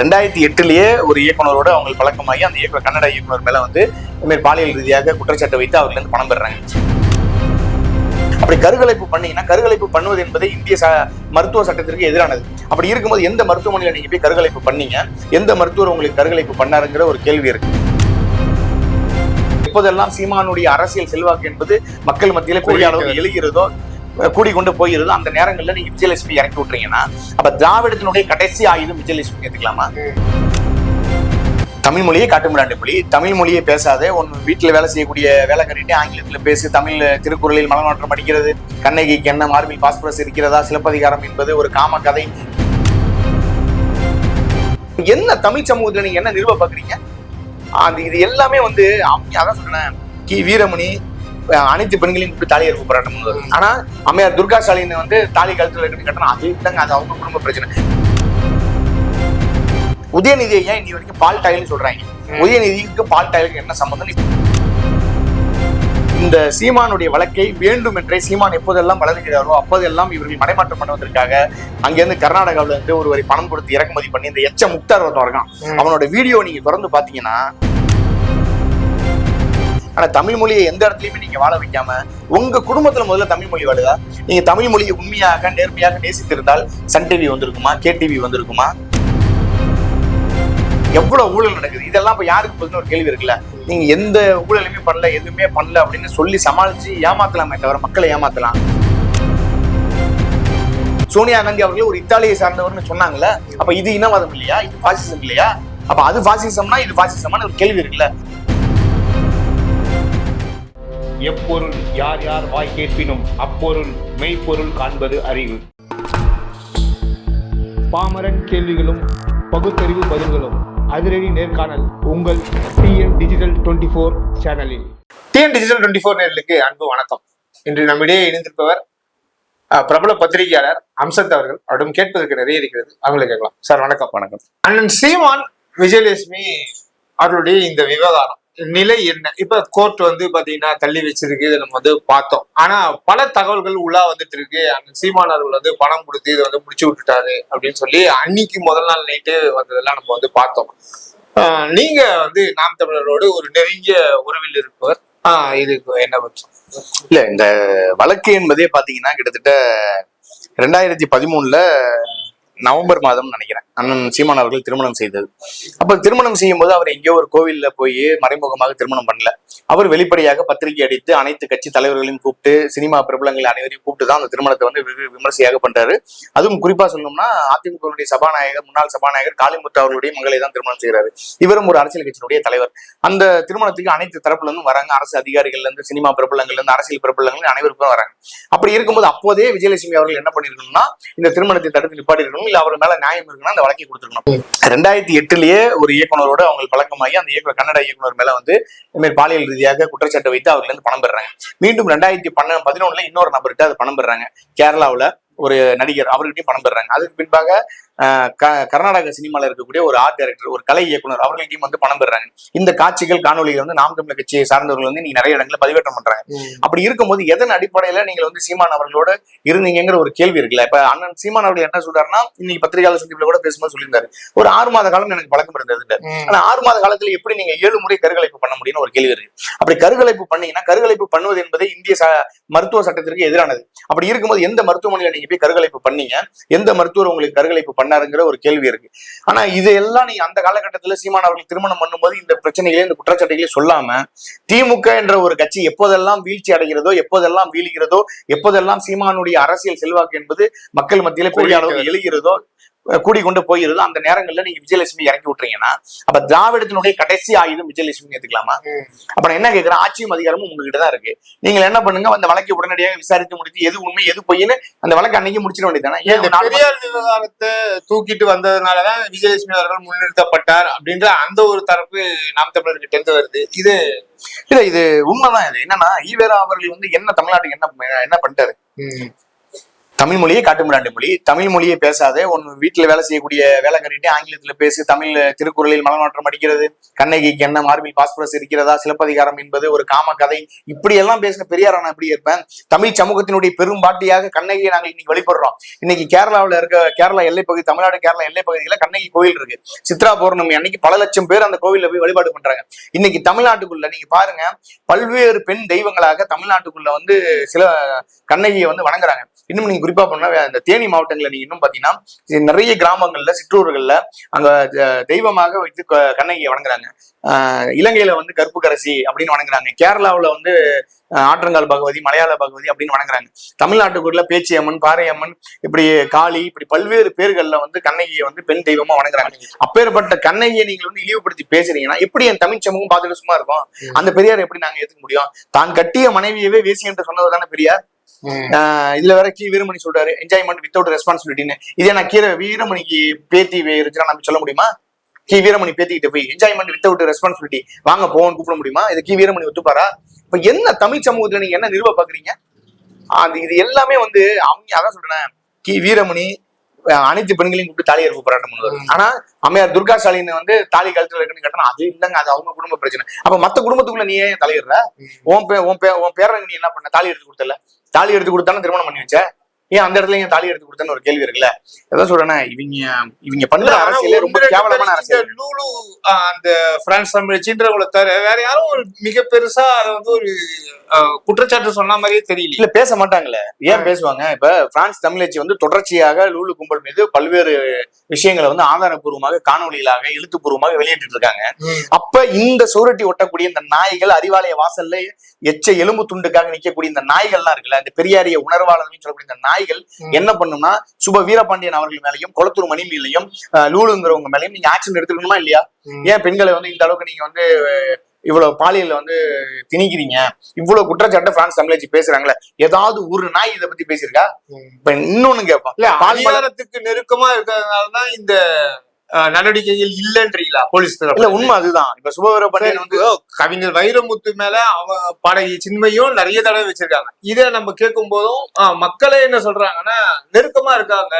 ரெண்டாயிரத்தி எட்டுலயே ஒரு இயக்குனரோட அவங்களுக்கு பழக்கமாகி அந்த இயக்குனர் கன்னட இயக்குனர் மேல வந்து இதுமாதிரி பாலியல் ரீதியாக குற்றச்சாட்டை வைத்து அவர்ல இருந்து பணம் பெறுறாங்க அப்படி கருகலைப்பு பண்ணீங்கன்னா கருகலைப்பு பண்ணுவது என்பது இந்திய மருத்துவ சட்டத்திற்கு எதிரானது. அப்படி இருக்கும்போது எந்த மருத்துவமனையில நீங்க போய் கருகலைப்பு பண்ணீங்க? எந்த மருத்துவர் உங்களுக்கு கருகலைப்பு பண்ணாருங்கிற ஒரு கேள்வி இருக்கு. இப்போதெல்லாம் சீமானுடைய அரசியல் செல்வாக்கு என்பது மக்கள் மத்தியில பெரிய அளவுக்கு எழுகிறதோ கூடிக்கொண்டு போயிருதோ. அந்த நேரங்களில் நீங்க விஜயலட்சுமி இறக்கி விட்டுறீங்கன்னா அப்ப திராவிடத்தினுடைய கடைசி ஆயுதம் விஜயலட்சுமி எடுத்துக்கலாமா? தமிழ் மொழியை காட்டுமிராண்டி மொழி. தமிழ் மொழியை பேசாதே உன் வீட்டில் வேலை செய்யக்கூடிய வேலை கட்டிட்டு ஆங்கிலத்தில் பேசி தமிழ் திருக்குறளில் மலநாற்றம் அடிக்கிறது கண்ணகிக்கு என்ன மார்பில் பாஸ்பரஸ் இருக்கிறதா சிலப்பதிகாரம் என்பது ஒரு காம கதை. என்ன தமிழ் சமூகத்தில் நீங்க என்ன நிறுவ பாக்குறீங்க அந்த இது எல்லாமே வந்து அவங்க அதான் சொன்னேன் கி. வீரமணி அனைத்து பெண்களையும் கூப்பிட்டு தாலி அறுப்பு போராட்டம் ஆனா அம்மையார் துர்கா ஸ்டாலின் வந்து தாலி கழுத்துல கட்டி கட்டணும் அது இல்லைங்க அது அவங்க குடும்ப பிரச்சனை. உதயநிதியை ஏன் இன்னி வரைக்கும் பால் டாயில்னு சொல்றாங்க? உதயநிதிக்கு பால் டாயிலுக்கு என்ன சம்பந்தம்? இந்த சீமானுடைய வழக்கை வேண்டுமென்றே சீமான் எப்போதெல்லாம் வளர்கிறாரோ அப்போதெல்லாம் இவர்கள் மடைமாற்றம் பண்ணுவதற்காக அங்கிருந்து கர்நாடகாவில இருந்து ஒரு வரி பணம் கொடுத்து இறக்குமதி பண்ணி இந்த எச்ச முக்தார் ஒருத்தன் இருக்கான். அவனோட வீடியோ நீங்க திறந்து பாத்தீங்கன்னா ஆனா தமிழ் மொழியை எந்த இடத்துலயுமே நீங்க வாழ வைக்காம உங்க குடும்பத்துல முதல்ல தமிழ் மொழி வாழுதா? நீங்க தமிழ் மொழியை உண்மையாக நேர்மையாக நேசித்திருந்தால் சன் டிவி வந்திருக்குமா? கே டிவி வந்திருக்குமா? எவ்வளவு ஊழல் நடக்குது? இதெல்லாம் இப்ப யாருக்கு பதில்? ஒரு கேள்வி இருக்குல்ல. நீங்க எந்த ஊழலுமே பண்ணல எதுவுமே பண்ணல அப்படின்னு சொல்லி சமாளிச்சு ஏமாத்தலாமே தவிர மக்களை ஏமாத்தலாம். சோனியா காந்தி அவர்கள் ஒரு இத்தாலியை சார்ந்தவர்னு சொன்னாங்கல்ல. அப்ப இது இனவாதம் இல்லையா? இது பாசிசம் இல்லையா? அப்ப அது பாசிசம்னா இது பாசிசமான ஒரு கேள்வி இருக்குல்ல. எப்பொருள் யார் யார் வாய் கேட்பினும் அப்பொருள் மெய்ப்பொருள் காண்பது அறிவு. பாமரன் கேள்விகளும் பகுத்தறிவு பதில்களும் அதிரடி நேர்காணல் உங்கள் டிஎன் டிஜிட்டல் டுவெண்ட்டி ஃபோர் சேனலில் டிஎன் டிஜிட்டல் டுவெண்ட்டி ஃபோர் நேர்களுக்கு அன்பு வணக்கம். இன்று நம்மிடையே இணைந்திருப்பவர் அஹ், பிரபல பத்திரிகையாளர் அம்சத் அவர்கள். அவரிடம் கேட்பதற்கு நிறைய இருக்கிறது. அவங்களை கேட்கலாம். சார் வணக்கம். வணக்கம். அண்ணன் சீமான் விஜயலட்சுமி அவர்களுடைய இந்த விவகாரம். நிலை என்ன? இப்ப கோர்ட் வந்து பாத்தீங்கன்னா தள்ளி வச்சிருக்கு இதை நம்ம வந்து பார்த்தோம். ஆனா பல தகவல்கள் உள்ளா வந்துட்டு இருக்கு. அந்த சீமானவர்கள் வந்து பணம் கொடுத்து இதை வந்து முடிச்சு விட்டுட்டாரு அப்படின்னு சொல்லி அன்னைக்கு முதல் நாள் நைட்டு வந்ததெல்லாம் நம்ம வந்து பார்த்தோம். நீங்க வந்து நாம் தமிழரோடு ஒரு நெருங்கிய உறவில் இருப்பவர். ஆஹ் இதுக்கு என்ன பட்சம்? இல்ல இந்த வழக்கு என்பதே பாத்தீங்கன்னா கிட்டத்தட்ட ரெண்டாயிரத்தி பதிமூணுல நவம்பர் மாதம் நினைக்கிறேன். அண்ணன் சீமான் அவர்கள் திருமணம் செய்தது. அப்ப திருமணம் செய்யும் போது அவர் எங்கேயோ ஒரு கோவில்ல போய் மறைமுகமாக திருமணம் பண்ணல. அவர் வெளிப்படையாக பத்திரிகை அடித்து அனைத்து கட்சி தலைவர்களையும் கூப்பிட்டு சினிமா பிரபலங்கள் அனைவரையும் கூப்பிட்டு தான் அந்த திருமணத்தை வந்து விமர்சையாக பண்றாரு. அதுவும் குறிப்பா சொல்லணும்னா அதிமுகவுடைய சபாநாயகர் முன்னாள் சபாநாயகர் காளிமுத்து அவர்களுடைய மகளை தான் திருமணம் செய்கிறாரு இவரும் ஒரு அரசியல் கட்சியினுடைய தலைவர். அந்த திருமணத்துக்கு அனைத்து தரப்புல இருந்தும் வராங்க. அரசு அதிகாரிகள்ல இருந்து சினிமா பிரபலங்கள்ல இருந்து அரசியல் பிரபலங்கள் அனைவருக்கும் வராங்க. அப்படி இருக்கும்போது அப்போதே விஜயலட்சுமி அவர்கள் என்ன பண்ணிருக்கணும்னா இந்த திருமணத்தை தடுத்து நிப்பாட்டி இருக்கணும் இல்ல அவர் மேல நியாயம் இருக்குன்னா அந்த வழக்கை கொடுத்துருக்கணும். ரெண்டாயிரத்தி எட்டுலயே ஒரு இயக்குனரோட அவங்களுக்கு பழக்கமாகி அந்த இயக்குனர் கன்னட இயக்குனர் மேல வந்து பாலியல் ரீதியாக குற்றச்சாட்டை வைத்து அவர்ல இருந்து பணம் பெறாங்க. மீண்டும் ரெண்டாயிரத்தி பன்ன பதினொன்னுல இன்னொரு நபர்கிட்ட அது பணம் பெறாங்க. கேரளாவுல ஒரு நடிகர் அவர்கிட்டையும் பணம் பெறாங்க. அதுக்கு பின்பாக கர்நாடக சினிமால இருக்கக்கூடிய ஒரு ஆர்ட் டைரக்டர் ஒரு கலை இயக்குனர் அவர்களையும் வந்து பணம் பெறுறாங்க. இந்த காட்சிகள் காணொலிகள் வந்து நாம் தமிழர் கட்சியை சார்ந்தவர்கள் வந்து நீங்க நிறைய இடங்களில் பதிவேற்றம் பண்றாங்க. அப்படி இருக்கும்போது எதன் அடிப்படையில நீங்க வந்து சீமான் அவர்களோட இருந்தீங்கிற ஒரு கேள்வி இருக்குல்ல? இப்ப அண்ணன் சீமான் அவர்கள் என்ன சொல்றாருன்னா இன்னைக்கு பத்திரிகையாளர் சந்திப்புல கூட பேசும்போது சொல்லியிருந்தாரு. ஒரு ஆறு மாத காலம் எனக்கு பழக்கம் இருந்தது ஆனா ஆறு மாத காலத்துல எப்படி நீங்க ஏழு முறை கருகலைப்பு பண்ண முடியும்னு ஒரு கேள்வி இருக்கு. அப்படி கருகலைப்பு பண்ணீங்கன்னா கருகலைப்பு பண்ணுவது என்பது இந்திய மருத்துவ சட்டத்திற்கு எதிரானது. அப்படி இருக்கும்போது எந்த மருத்துவமனையில நீங்க போய் கருகலைப்பு பண்ணீங்க? எந்த மருத்துவர் உங்களுக்கு கருகலைப்பு பண்ணாருங்கிற ஒரு கேள்வி இருக்கு. ஆனா இதையெல்லாம் நீங்க அந்த காலகட்டத்துல சீமான் அவர்கள் திருமணம் பண்ணும்போது இந்த பிரச்சனைகளே இந்த குற்றச்சாட்டுகளே சொல்லாம திமுக என்ற ஒரு கட்சி எப்போதெல்லாம் வீழ்ச்சி அடைகிறதோ எப்போதெல்லாம் வீழ்கிறதோ எப்போதெல்லாம் சீமானுடைய அரசியல் செல்வாக்கு என்பது மக்கள் மத்தியில பெரிய அளவுக்கு எழுகிறதோ கூடிக்கொண்டு போயிருதோ. அந்த நேரங்கள்ல நீங்க விஜயலட்சுமி இறக்கி விட்டுறீங்கன்னா அப்ப திராவிடத்தினுடைய கடைசி ஆயுதம் விஜயலட்சுமி எடுத்துக்கலாமா அப்ப நான் என்ன கேட்கிறேன் ஆட்சியும் அதிகாரமும் உங்ககிட்ட தான் இருக்கு. நீங்க என்ன பண்ணுங்க? அந்த வழக்கை உடனடியாக விசாரித்து முடித்து எது உண்மை எது பொய்ன்னு அந்த வழக்கை அன்னைக்கு முடிச்சிட வேண்டியதானே பெரியார் விவகாரத்தை தூக்கிட்டு வந்ததுனாலதான் விஜயலட்சுமி அவர்கள் முன்னிறுத்தப்பட்டார் அப்படின்ற அந்த ஒரு தரப்பு நாம் தமிழர்கிட்ட இருந்து வருது. இது இல்ல இது உண்மைதான் இது. என்னன்னா ஈவேரா அவர்கள் வந்து என்ன தமிழ்நாட்டுக்கு என்ன என்ன பண்ணிட்டாரு? தமிழ் மொழியே காட்டுமிராண்டி மொழி. தமிழ் மொழியை பேசாத. உன் வீட்டில் வேலை செய்யக்கூடிய வேலைக்காரிட்டே ஆங்கிலத்தில் பேசி தமிழ் திருக்குறளில் மலமாற்றம் அடிக்கிறது. கண்ணகிக்கு என்ன மார்பில் பாஸ்பரஸ் இருக்கிறதா? சிலப்பதிகாரம் என்பது ஒரு காம கதை. இப்படி எல்லாம் பேசின பெரியார் நான் எப்படி இருப்பேன்? தமிழ் சமூகத்தினுடைய பெரும்பாட்டியாக கண்ணகியை நாங்கள் இன்னைக்கு வழிபடுறோம். இன்னைக்கு கேரளாவில் இருக்க கேரளா எல்லைப்பகுதி தமிழ்நாடு கேரளா எல்லைப்பகுதியில கண்ணகி கோயில் இருக்கு. சித்ரா பௌர்ணமி அன்னைக்கு பல லட்சம் பேர் அந்த கோவில்ல போய் வழிபாடு பண்றாங்க. இன்னைக்கு தமிழ்நாட்டுக்குள்ள நீங்க பாருங்க பல்வேறு பெண் தெய்வங்களாக தமிழ்நாட்டுக்குள்ள வந்து சில கண்ணகியை வந்து வணங்குறாங்க. இன்னும் நீங்க குறிப்பா பண்ணா இந்த தேனி மாவட்டங்கள்ல நீங்க இன்னும் பாத்தீங்கன்னா நிறைய கிராமங்கள்ல சிற்றூர்கள்ல அங்க தெய்வமாக வைத்து கண்ணகியை வணங்குறாங்க. ஆஹ், இலங்கையில வந்து கற்புக்கரசி அப்படின்னு வணங்குறாங்க. கேரளாவுல வந்து ஆற்றங்கால் பகவதி மலையாள பகவதி அப்படின்னு வணங்குறாங்க. தமிழ்நாட்டுக்குள்ள பேச்சியம்மன் பாறையம்மன் இப்படி காளி இப்படி பல்வேறு பேர்கள்ல வந்து கண்ணகியை வந்து பெண் தெய்வமா வணங்குறாங்க. அப்பேற்பட்ட கண்ணகியை நீங்க வந்து இழிவுபடுத்தி பேசுறீங்கன்னா எப்படி என் தமிழ் சமூகம் பார்த்துட்டு சும்மா இருக்கும்? அந்த பெரியார் எப்படி நாங்க ஏத்துக்க முடியும்? தான் கட்டிய மனைவியவே வேசி என்று சொன்னது தானே பெரியார்? இதுல வேற கீ வீரமணி சொல்றாரு என்ஜாய்மெண்ட் வித்தவுட் ரெஸ்பான்சிபிலிட்டின்னு இதே நான் கீரை வீரமணிக்கு பேத்தி இருந்துச்சுன்னா நம்ம சொல்ல முடியுமா? கி வீரமணி பேத்திக்கிட்ட போய் என்ஜாய்மெண்ட் வித்தவுட் ரெஸ்பான்சிபிலிட்டி வாங்க போவோம்னு கூப்பிட முடியுமா? இது கி வீரமணி ஒத்துப்பாரா? இப்ப என்ன தமிழ் சமூகத்துல நீங்க என்ன நிறுவ பாக்குறீங்க? அது இது எல்லாமே வந்து அவங்க அதான் சொல்றேன் கி வீரமணி அனைத்து பெண்களையும் கூப்பிட்டு தாலி அறுப்பு போராட்டம் பண்ணுவாரு. ஆனா அம்மையார் துர்கா ஸ்டாலின் வந்து தாலி கழுத்துல இருக்குன்னு கேட்டா அது இல்லைங்க அது அவங்க குடும்ப பிரச்சனை. அப்ப மத்த குடும்பத்துக்குள்ள நீ ஏன் தலையிடுற? உன் பே உன் பே உன் பேரனுக்கு நீ என்ன பண்ண? தாலி எடுத்து கொடுத்தல? தாலி எடுத்து கொடுத்தாலும் திருமணம் பண்ணி வச்ச? ஏன் அந்த இடத்துல ஏன் தாலி எடுத்து கொடுத்தன்னு ஒரு கேள்வி இருக்குல்ல? எதாவது சொல்றேன்னா இவங்க இவங்க பண்ற அரசியலே ரொம்ப கேவலமான அரசியல். லூலு அந்த பிரான்ஸ் சீன்றவங்களை தவிர வேற யாரும் ஒரு மிக பெருசா அதை வந்து ஒரு குற்றச்சாட்டு சொன்ன மாதிரியே தெரியல. இல்ல பேச மாட்டாங்களே. ஏன் பேசுவாங்க? இப்ப பிரான்ஸ் தமிழச்சி வந்து தொடர்ச்சியாக லூலு கும்பல் மீது பல்வேறு விஷயங்களை வந்து ஆதாரப்பூர்வமாக காணொலிகளாக எழுத்துப்பூர்வமாக வெளியிட்டு இருக்காங்க அப்ப இந்த சுவரொட்டி ஒட்டக்கூடிய இந்த நாய்கள் அறிவாலய வாசல்ல எச்ச எலும்பு துண்டுக்காக நிக்கக்கூடிய இந்த நாய்கள்லாம் இருக்குல்ல இந்த பெரியாரிய உணர்வாளர்கள் சொல்லக்கூடிய இந்த நாய்கள் என்ன பண்ணும்னா சுப வீரபாண்டியன் அவர்கள் மேலையும் குளத்தூர் மணி மேலையும் அஹ், லூலுங்கிறவங்க மேலையும் நீங்க ஆக்ஷன் எடுத்துக்கணுமா இல்லையா? ஏன் பெண்களை வந்து இந்த அளவுக்கு நீங்க வந்து இவ்வளவு பாலியல்ல வந்து திணிக்கிறீங்க? இவ்வளவு குற்றச்சாட்டு பிரான்ஸ் தமிழச்சி பேசுறாங்களே? ஏதாவது ஒரு நாய் இதை பத்தி பேசியிருக்கா? இப்ப இன்னொன்னு கேட்போம் இல்ல அதிகாரத்துக்கு நெருக்கமா இருக்கிறதுனாலதான் இந்த நடவடிக்கைகள் இல்லைன்றீங்களா போலீஸ் இல்ல உண்மை அதுதான். இப்ப சுபவீர பாண்டியன் வந்து கவிஞர் வைரமுத்து மேல அவ பாடகி சின்மையும் நிறைய தடவை வச்சிருக்காங்க. இத நம்ம கேட்கும் போதும் மக்களே என்ன சொல்றாங்கன்னா நெருக்கமா இருக்காங்க.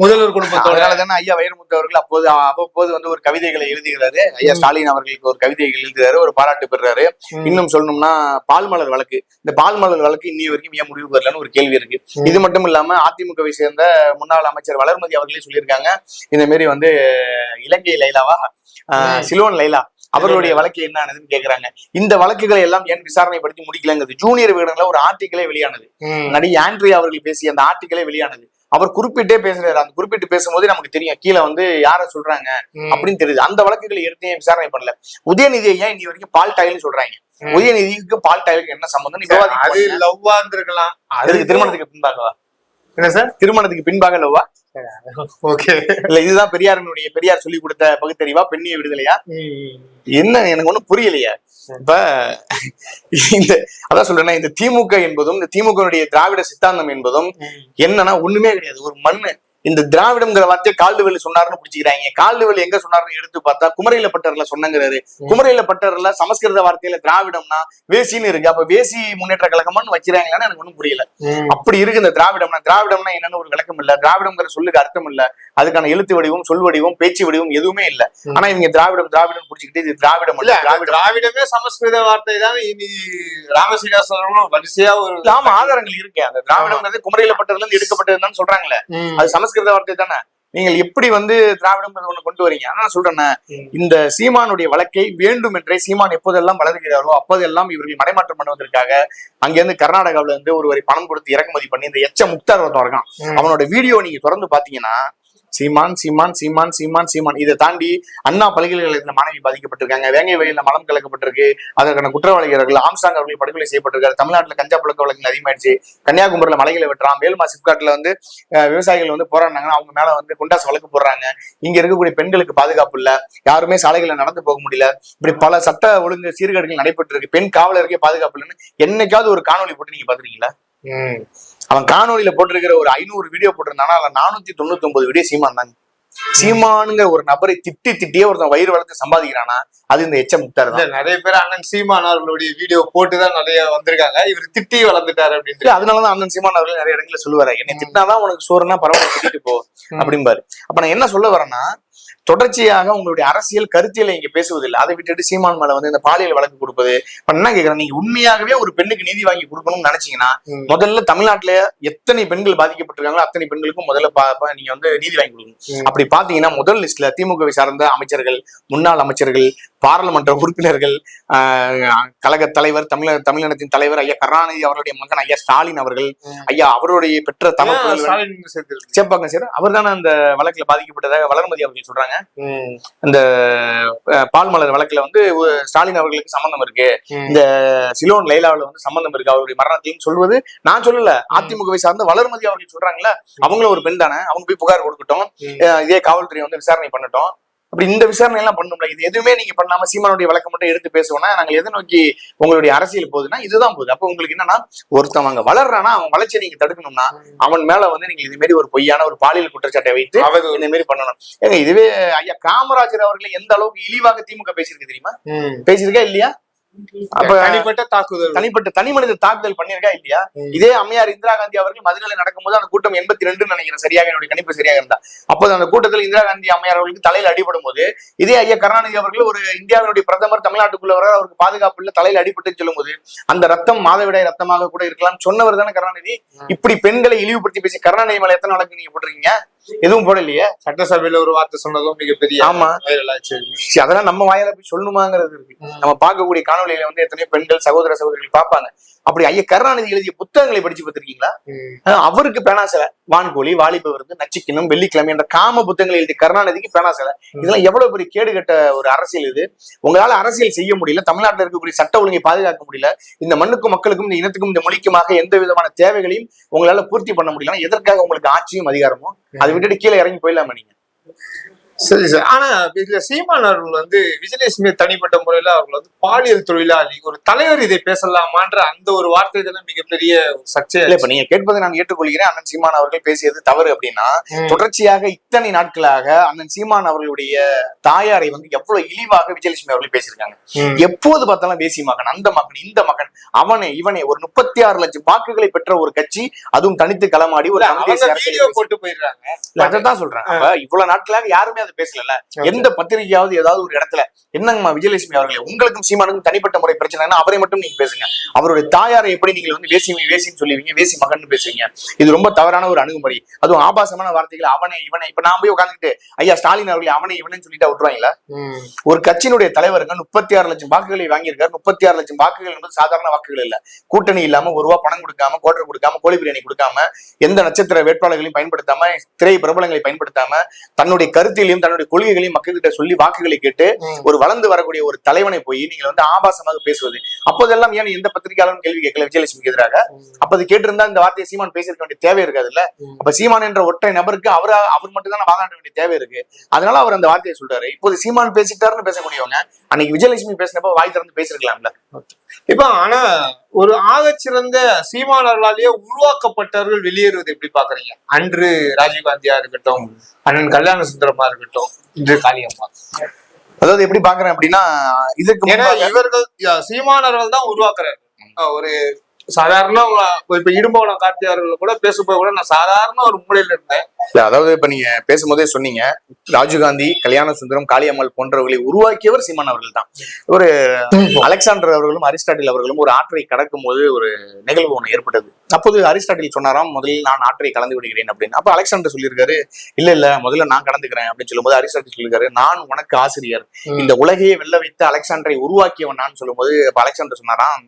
முதல்வர் குடும்பத்தோட ஐயா வைரமுத்து அவர்கள் அப்போது அவ்வப்போது வந்து ஒரு கவிதைகளை எழுதுகிறாரு. ஐயா ஸ்டாலின் அவர்களுக்கு ஒரு கவிதைகள் எழுதுறாரு ஒரு பாராட்டு பெறுறாரு. இன்னும் சொல்லணும்னா பால்மலர் வழக்கு. இந்த பால்மலர் வழக்கு இன்னி வரைக்கும் ஏன் முடிவு வரலன்னு ஒரு கேள்வி இருக்கு. இது மட்டும் இல்லாம அதிமுகவை சேர்ந்த முன்னாள் அமைச்சர் வளர்மதி அவர்களே சொல்லியிருக்காங்க. இந்த மாதிரி வந்து இலங்கை லைலாவா. சிலோன் லைலா அவர்களுடைய வழக்கு என்ன ஆனதுன்னு கேக்குறாங்க. இந்த வழக்குகளை எல்லாம் ஏன் விசாரணைப்படுத்தி முடிக்கலங்கிறது ஜூனியர் விகடன்ல ஒரு ஆர்டிக்கலே வெளியானது. நடிகை ஆண்ட்ரியா அவர்கள் பேசிய அந்த ஆர்டிக்கலே வெளியானது. அவர் குறிப்பிட்டே பேசுறாரு. அந்த குறிப்பிட்டு பேசும்போது நமக்கு தெரியும். கீழே வந்து யார சொல்றாங்க. அப்படின்னு தெரியுது. அந்த வழக்குகளை எடுத்து விசாரணை பண்ணல? உதயநிதியை ஏன் இன்னி வரைக்கும் பால் டாயில்னு சொல்றாங்க. உதயநிதிக்கு பால் டாயிலுக்கு என்ன சம்பந்தம்? அது லவ்வா இருந்திருக்கலாம் அது திருமணத்துக்கு பின்பாகவா? என்ன சார்? திருமணத்துக்கு பின்பாக லவ்வா? ஓகே. இல்ல இதுதான் பெரியாரினுடைய பெரியார் சொல்லி கொடுத்த பகுத்தறிவா? பெண்ணிய விடுதலையா? என்ன எனக்கு ஒண்ணும் புரியலையா. இப்ப இந்த அதான் சொல்றேன்னா இந்த திமுக என்பதும் இந்த திமுகவுடைய திராவிட சித்தாந்தம் என்பதும் என்னன்னா ஒண்ணுமே கிடையாது. ஒரு மண்ணு. இந்த திராவிடம்ங்கிற வார்த்தையை கால்டுவெளி சொன்னாருன்னு பிடிச்சிக்கிறாங்க. கால்டுவெளி எங்க சொன்னாருன்னு எடுத்து பார்த்தா குமரையில பட்டர்ல சொன்னங்கிறாரு. குமரையில பட்டர்ல சமஸ்கிருத வார்த்தையில திராவிடம்னா வேசின்னு இருக்கு. அப்ப வேசி முன்னேற்ற கழகமான்னு வச்சிருக்காங்களான்னு எனக்கு ஒண்ணும் புரியல. அப்படி இருக்கு இந்த திராவிடம்னா. திராவிடம்னா என்னன்னு ஒரு விளக்கம் இல்ல. திராவிடம்ங்கிற சொல்லுக்கு அர்த்தம் இல்ல. அதுக்கான எழுத்து வடிவம் சொல் வடிவம் பேச்சு வடிவம் எதுவுமே இல்ல. ஆனா இவங்க திராவிடம் திராவிடம் புடிச்சுக்கிட்டு இது திராவிடம் இல்ல திராவிடம். திராவிடமே சமஸ்கிருத வார்த்தை தான். இனி ராமசீனிவாசனும் வரிசையா ஒரு ஆமா ஆதாரங்கள் இருக்கு. அந்த திராவிடம்ங்கிறது குமரையில பட்டதுல இருந்து எடுக்கப்பட்டதுன்னு சொல்றாங்களே. அது சமஸ்கிருத வார்த்தை தானே? நீங்கள் எப்படி வந்து திராவிடம் ஒண்ணு கொண்டு வரீங்க? ஆனா நான் சொல்றேன். ம். இந்த சீமானுடைய வழக்கை வேண்டும் என்றே சீமான் எப்போதெல்லாம் வளர்கிறாரோ அப்போதெல்லாம் இவர்கள் மடைமாற்றம் பண்ணுவதற்காக அங்கிருந்து கர்நாடகாவுல இருந்து ஒரு வரி பணம் கொடுத்து இறக்குமதி பண்ணி இந்த எச்ச முக்தார் ஒருத்தன் இருக்கான். அவனோட வீடியோ நீங்க திறந்து பாத்தீங்கன்னா சீமான் சீமான் சீமான் சீமான் சீமான். இதை தாண்டி அண்ணா பல்கலைக்கழகத்துல மாணவி பாதிக்கப்பட்டிருக்காங்க. வேங்கை வயலில் மலம் கலக்கப்பட்டிருக்கு. அதற்கான குற்றவாளிகள் ஆம்சாங் அவர்கள் படுகொலை செய்யப்பட்டிருக்காரு. தமிழ்நாட்டுல கஞ்சா புழக்க வழக்கு அதிகமாயிடுச்சு. கன்னியாகுமரியில மலைகளை வெட்டுறான். மேல்மா சிப்காட்டில் வந்து விவசாயிகள் வந்து போராடினாங்கன்னா அவங்க மேல வந்து குண்டாஸ் வழக்கு போடுறாங்க. இங்க இருக்கக்கூடிய பெண்களுக்கு பாதுகாப்பு இல்ல. யாருமே சாலைகளில் நடந்து போக முடியல. இப்படி பல சட்ட ஒழுங்கு சீர்கேடுகள் நடைபெற்று இருக்கு பெண் காவலருக்கே பாதுகாப்பு இல்லைன்னு என்னைக்காவது ஒரு காணொளி போட்டு நீங்க பாத்துருக்கீங்களா ம். அவன் காணொலியில போட்டிருக்கிற ஒரு ஐநூறு வீடியோ போட்டிருந்தானா அதுல நானூத்தி தொண்ணூத்தி ஒன்பது வீடியோ சீமான் தாங்க சீமானுங்கிற ஒரு நபரை திட்டி திட்டியே ஒருத்தன் வயிறு வளர்த்து சம்பாதிக்கிறானா அது இந்த எச்ச முக்தார் நிறைய பேர் அண்ணன் சீமான் அவர்களுடைய வீடியோ போட்டுதான் நிறைய வந்திருக்காங்க. இவர் திட்டி வளர்ந்துட்டாரு அப்படின்ட்டு. இல்ல, அதனாலதான் அண்ணன் சீமான் அவர்கள் நிறைய இடங்களில் சொல்லுவாரு. என்னை திட்டினாதான் உனக்கு சோறுனா பரவாயில்ல திட்டிட்டு போ அப்படிம்பாரு. அப்ப நான் என்ன சொல்ல வரேன்னா தொடர்ச்சியாக உங்களுடைய அரசியல் கருத்தியலை இங்க பேசுவதில்லை அதை விட்டுட்டு சீமான் மேல வந்து இந்த பாலியல் வழக்கு கொடுப்பது இப்ப என்ன கேக்குறேன் நீங்க உண்மையாகவே ஒரு பெண்ணுக்கு நீதி வாங்கி கொடுக்கணும்னு நினைச்சீங்கன்னா. முதல்ல தமிழ்நாட்டுல எத்தனை பெண்கள் பாதிக்கப்பட்டிருக்காங்களோ அத்தனை பெண்களுக்கும் முதல்ல நீங்க வந்து நீதி வாங்கி கொடுக்கணும். அப்படி பாத்தீங்கன்னா முதல் லிஸ்ட்ல திமுகவை சார்ந்த அமைச்சர்கள் முன்னாள் அமைச்சர்கள் பாராளுமன்ற உறுப்பினர்கள் கழக தலைவர் தமிழக தமிழினத்தின் தலைவர் ஐயா கருணாநிதி அவருடைய மகன் ஐயா ஸ்டாலின் அவர்கள். ஐயா அவருடைய பெற்ற சேர்த்திருக்கு? சேப்பாக்கம் சார் அவர் தானே அந்த வழக்குல பாதிக்கப்பட்டதாக வளர்மதி அவர்கள் சொல்றாங்க. இந்த பால்மலர் வழக்குல வந்து ஸ்டாலின் அவர்களுக்கு சம்பந்தம் இருக்கு. இந்த சிலோன் லைலாவுல வந்து சம்பந்தம் இருக்கு. அவருடைய மரணத்தையும் சொல்வது நான் சொல்லல. அதிமுகவை சார்ந்த வளர்மதி அவர்கள் சொல்றாங்கல்ல அவங்களும் ஒரு பெண் தானே அவங்க போய் புகார் கொடுக்கட்டும். இதே காவல்துறை வந்து விசாரணை பண்ணட்டும். அப்படி இந்த விசாரணை எல்லாம் பண்ணணும்ல இது எதுவுமே நீங்க பண்ணாம சீமானுடைய வழக்கம் மட்டும் எடுத்து பேசுவோம்னா நாங்க எதை நோக்கி உங்களுடைய அரசியல் போகுதுன்னா இதுதான் போகுது அப்ப உங்களுக்கு என்னன்னா ஒருத்தவங்க வளர்றானா அவன் வளர்ச்சியை நீங்க தடுக்கணும்னா அவன் மேல வந்து நீங்க இது மாதிரி ஒரு பொய்யான ஒரு பாலியல் குற்றச்சாட்டை வைத்து. இந்த மாதிரி பண்ணணும் ஏங்க இதுவே ஐயா காமராஜர் அவர்களை எந்த அளவுக்கு இழிவாக திமுக பேசியிருக்கு தெரியுமா. பேசியிருக்கா இல்லையா அப்ப தனிப்பட்ட தாக்குதல் தனிப்பட்ட தனி மனித தாக்குதல் பண்ணியிருக்கா இல்லையா. இதே அம்மையார் இந்திரா காந்தி அவர்கள் மதுரையில் நடக்கும்போது அந்த கூட்டம் எண்பத்தி ரெண்டுன்னு நினைக்கிறேன். சரியாக என்னுடைய கணிப்பு சரியாக இருந்தா. அப்போது அந்த கூட்டத்தில் இந்திரா காந்தி அம்மையார் அவர்களுக்கு தலையில் அடிபடும் போது இதே ஐயா கருணாநிதி அவர்கள் ஒரு இந்தியாவினுடைய பிரதமர் தமிழ்நாட்டுக்குள்ள வர அவருக்கு பாதுகாப்பு இல்ல தலையில் அடிபட்டு சொல்லும்போது அந்த ரத்தம் மாதவிடாய் ரத்தமாக கூட இருக்கலாம் சொன்னவர் தானே கருணாநிதி. இப்படி பெண்களை இழிவுபடுத்தி பேசி கருணாநிதி மேல எத்தனை வழக்கு நீங்க போட்டிருக்கீங்க? எதுவும் போடலையே? சட்டசபையில ஒரு வார்த்தை சொன்னதும் மிகப்பெரிய ஆமா. அதெல்லாம் நம்ம வாயால போய் சொல்லணுமாங்கிறது இருக்கு. நம்ம பார்க்கக்கூடிய காணொலியில வந்து எத்தனையோ பெண்கள் சகோதர சகோதரிகள் பார்ப்பாங்க. அப்படி ஐயா கருணாநிதி எழுதிய புத்தகங்களை படிச்சு பார்த்திருக்கீங்களா? அவருக்கு பேனாசலை வான்கோழி வாலிப விருது நச்சுக்கினம் வெள்ளிக்கிழமை என்ற காம புத்தகங்களை எழுதிய கருணாநிதிக்கு பேனாசலை இதெல்லாம் எவ்வளவு பெரிய கேடுகட்ட ஒரு அரசியல் இது. உங்களால அரசியல் செய்ய முடியல தமிழ்நாட்டில் இருக்கக்கூடிய சட்ட ஒழுங்கை பாதுகாக்க முடியல இந்த மண்ணுக்கும் மக்களுக்கும் இந்த இனத்துக்கும் இந்த மொழிக்குமாக எந்த விதமான தேவைகளையும் உங்களால பூர்த்தி பண்ண முடியல எதற்காக உங்களுக்கு ஆட்சியும் அதிகாரமும்? அதை விட்டுட்டு கீழே இறங்கி போயிடலாமா நீங்க? சரி சார். ஆனா இதுல சீமான் அவர்கள் வந்து விஜயலட்சுமி தனிப்பட்ட முறையில அவர்கள் வந்து பாலியல் தொழிலாளி ஒரு தலைவர் இதை பேசலாமான்ற அந்த ஒரு வார்த்தை தானே மிகப்பெரிய சர்ச்சை இல்ல இப்ப நீங்க கேட்பதை நான் ஏற்றுக்கொள்கிறேன். அண்ணன் சீமான் அவர்கள் பேசியது தவறு அப்படின்னா தொடர்ச்சியாக இத்தனை நாட்களாக அண்ணன் சீமான் அவர்களுடைய தாயாரை வந்து எவ்வளவு இழிவாக விஜயலட்சுமி அவர்கள் பேசியிருக்காங்க. எப்போது பார்த்தாலும் வேசி மகன் அந்த மகன் இந்த மகன் அவனே இவனே ஒரு முப்பத்தி ஆறு லட்சம் வாக்குகளை பெற்ற ஒரு கட்சி அதுவும் தனித்து களமாடி ஒரு தேசிய போட்டு போயிடுறாங்க. அதைத்தான் சொல்றேன். அப்ப இவ்வளவு நாட்களாக யாருமே அதை பேசல எந்த பத்திரிகையாவது ஏதாவது ஒரு இடத்துல என்னங்கம்மா விஜயலட்சுமி அவர்களே உங்களுக்கும் சீமானுக்கும் தனிப்பட்ட முறை பிரச்சனைனா அவரை மட்டும் நீங்க பேசுங்க. அவருடைய தாயாரை எப்படி நீங்க வந்து வேசி வேசின்னு சொல்லுவீங்க வேசி மகன் பேசுவீங்க? இது ரொம்ப தவறான ஒரு அணுகுமுறை. அதுவும் ஆபாசமான வார்த்தைகள் அவனை இவனை இப்ப நான் போய் உட்காந்துக்கிட்டு ஐயா ஸ்டாலின் அவர்களை அவனை இவனன்னு சொல்லிட்டா விட்டுருவாங்களா. ஒரு கட்சியினுடைய தலைவருங்க முப்பத்தி ஆறு லட்சம் வாக்குகளை வாங்கியிருக்காரு. முப்பத்தி ஆறு லட்சம் வாக்குகள் என்பது சாதாரண வாக்குகள் இல்ல. கூட்டணி இல்லாம ஒரு ரூபா பணம் கொடுக்காம கோட்டர் கொடுக்காம கோழி பிரியாணி கொடுக்காம எந்த நட்சத்திர வேட்பாளர்களையும் பயன்படுத்தாம திரை பிரபலங்களை பயன்படுத்தாம தன்னுடைய கருத்திலையும் தன்னுடைய கொள்கைகளையும் மக்கள்கிட்ட சொல்லி வாக்குகளை கேட்டு. ஒரு வளர்ந்து வரக்கூடிய ஒரு தலைவனை போய் நீங்க வந்து ஆபாசமாக பேசுவது. அப்போதெல்லாம் ஏன் எந்த பத்திரிகையாளரும் கேள்வி கேட்கல? விஜயலட்சுமிக்கு எதிராக. அப்ப அது கேட்டிருந்தா இந்த வார்த்தையை சீமான் பேசியிருக்க வேண்டிய தேவை இருக்காதுல்ல? ம். அப்ப சீமான் என்ற ஒற்றை நபருக்கு அவரா அவர் மட்டும் தான் வாதாட வேண்டிய தேவை இருக்கு. அதனால அவர் அந்த வார்த்தையை சொல்றாரு. இப்போது சீமான் பேசிட்டாருன்னு பேசக்கூடியவங்க அன்னைக்கு விஜயலட்சுமி பேசினப்ப வாய் திறந்து பேசிருக்கலாம்ல இப்ப ஆனா ஒரு ஆகச்சிறந்த சீமானவர்களாலேயே உருவாக்கப்பட்டவர்கள் வெளியேறுவது எப்படி பாக்குறீங்க? அன்று ராஜீவ்காந்தியா இருக்கட்டும் அண்ணன் கல்யாண சுந்தரமா இருக்கட்டும் இன்று காளியம்மா அதாவது எப்படி பாக்குறேன் அப்படின்னா இதுக்கு ஏன்னா இவர்கள் சீமானவர்கள் தான் உருவாக்குறாரு. ஒரு சாதாரண இப்ப இடும்பவனம் கார்த்தியார்கள் கூட பேசும்போது கூட நான் சாதாரண ஒரு மூலையில இருந்தேன். அதாவது இப்ப நீங்க பேசும்போதே சொன்னீங்க ராஜீவ்காந்தி கல்யாண சுந்தரம் காளியம்மாள் போன்றவர்களை உருவாக்கியவர் சீமான் அவர்கள் தான் ஒரு அலெக்சாண்டர் அவர்களும் அரிஸ்டாட்டில் அவர்களும் ஒரு ஆற்றை கடக்கும் போது ஒரு நிகழ்வு ஒண்ணு ஏற்பட்டது. அப்போது அரிஸ்டாட்டில் சொன்னாராம் முதலில் நான் ஆற்றை கலந்து விடுகிறேன் அப்படின்னு. அப்ப அலெக்சாண்டர் சொல்லியிருக்காரு இல்ல இல்ல முதல்ல நான் கலந்துக்கிறேன் அப்படின்னு சொல்லும்போது அரிஸ்டாட்டில் சொல்லியிருக்காரு நான் உனக்கு ஆசிரியர். இந்த உலகையே வெல்ல வைத்து அலெக்சாண்டரை உருவாக்கியவன் நான் சொல்லும்போது அப்ப அலெக்சாண்டர் சொன்னாராம்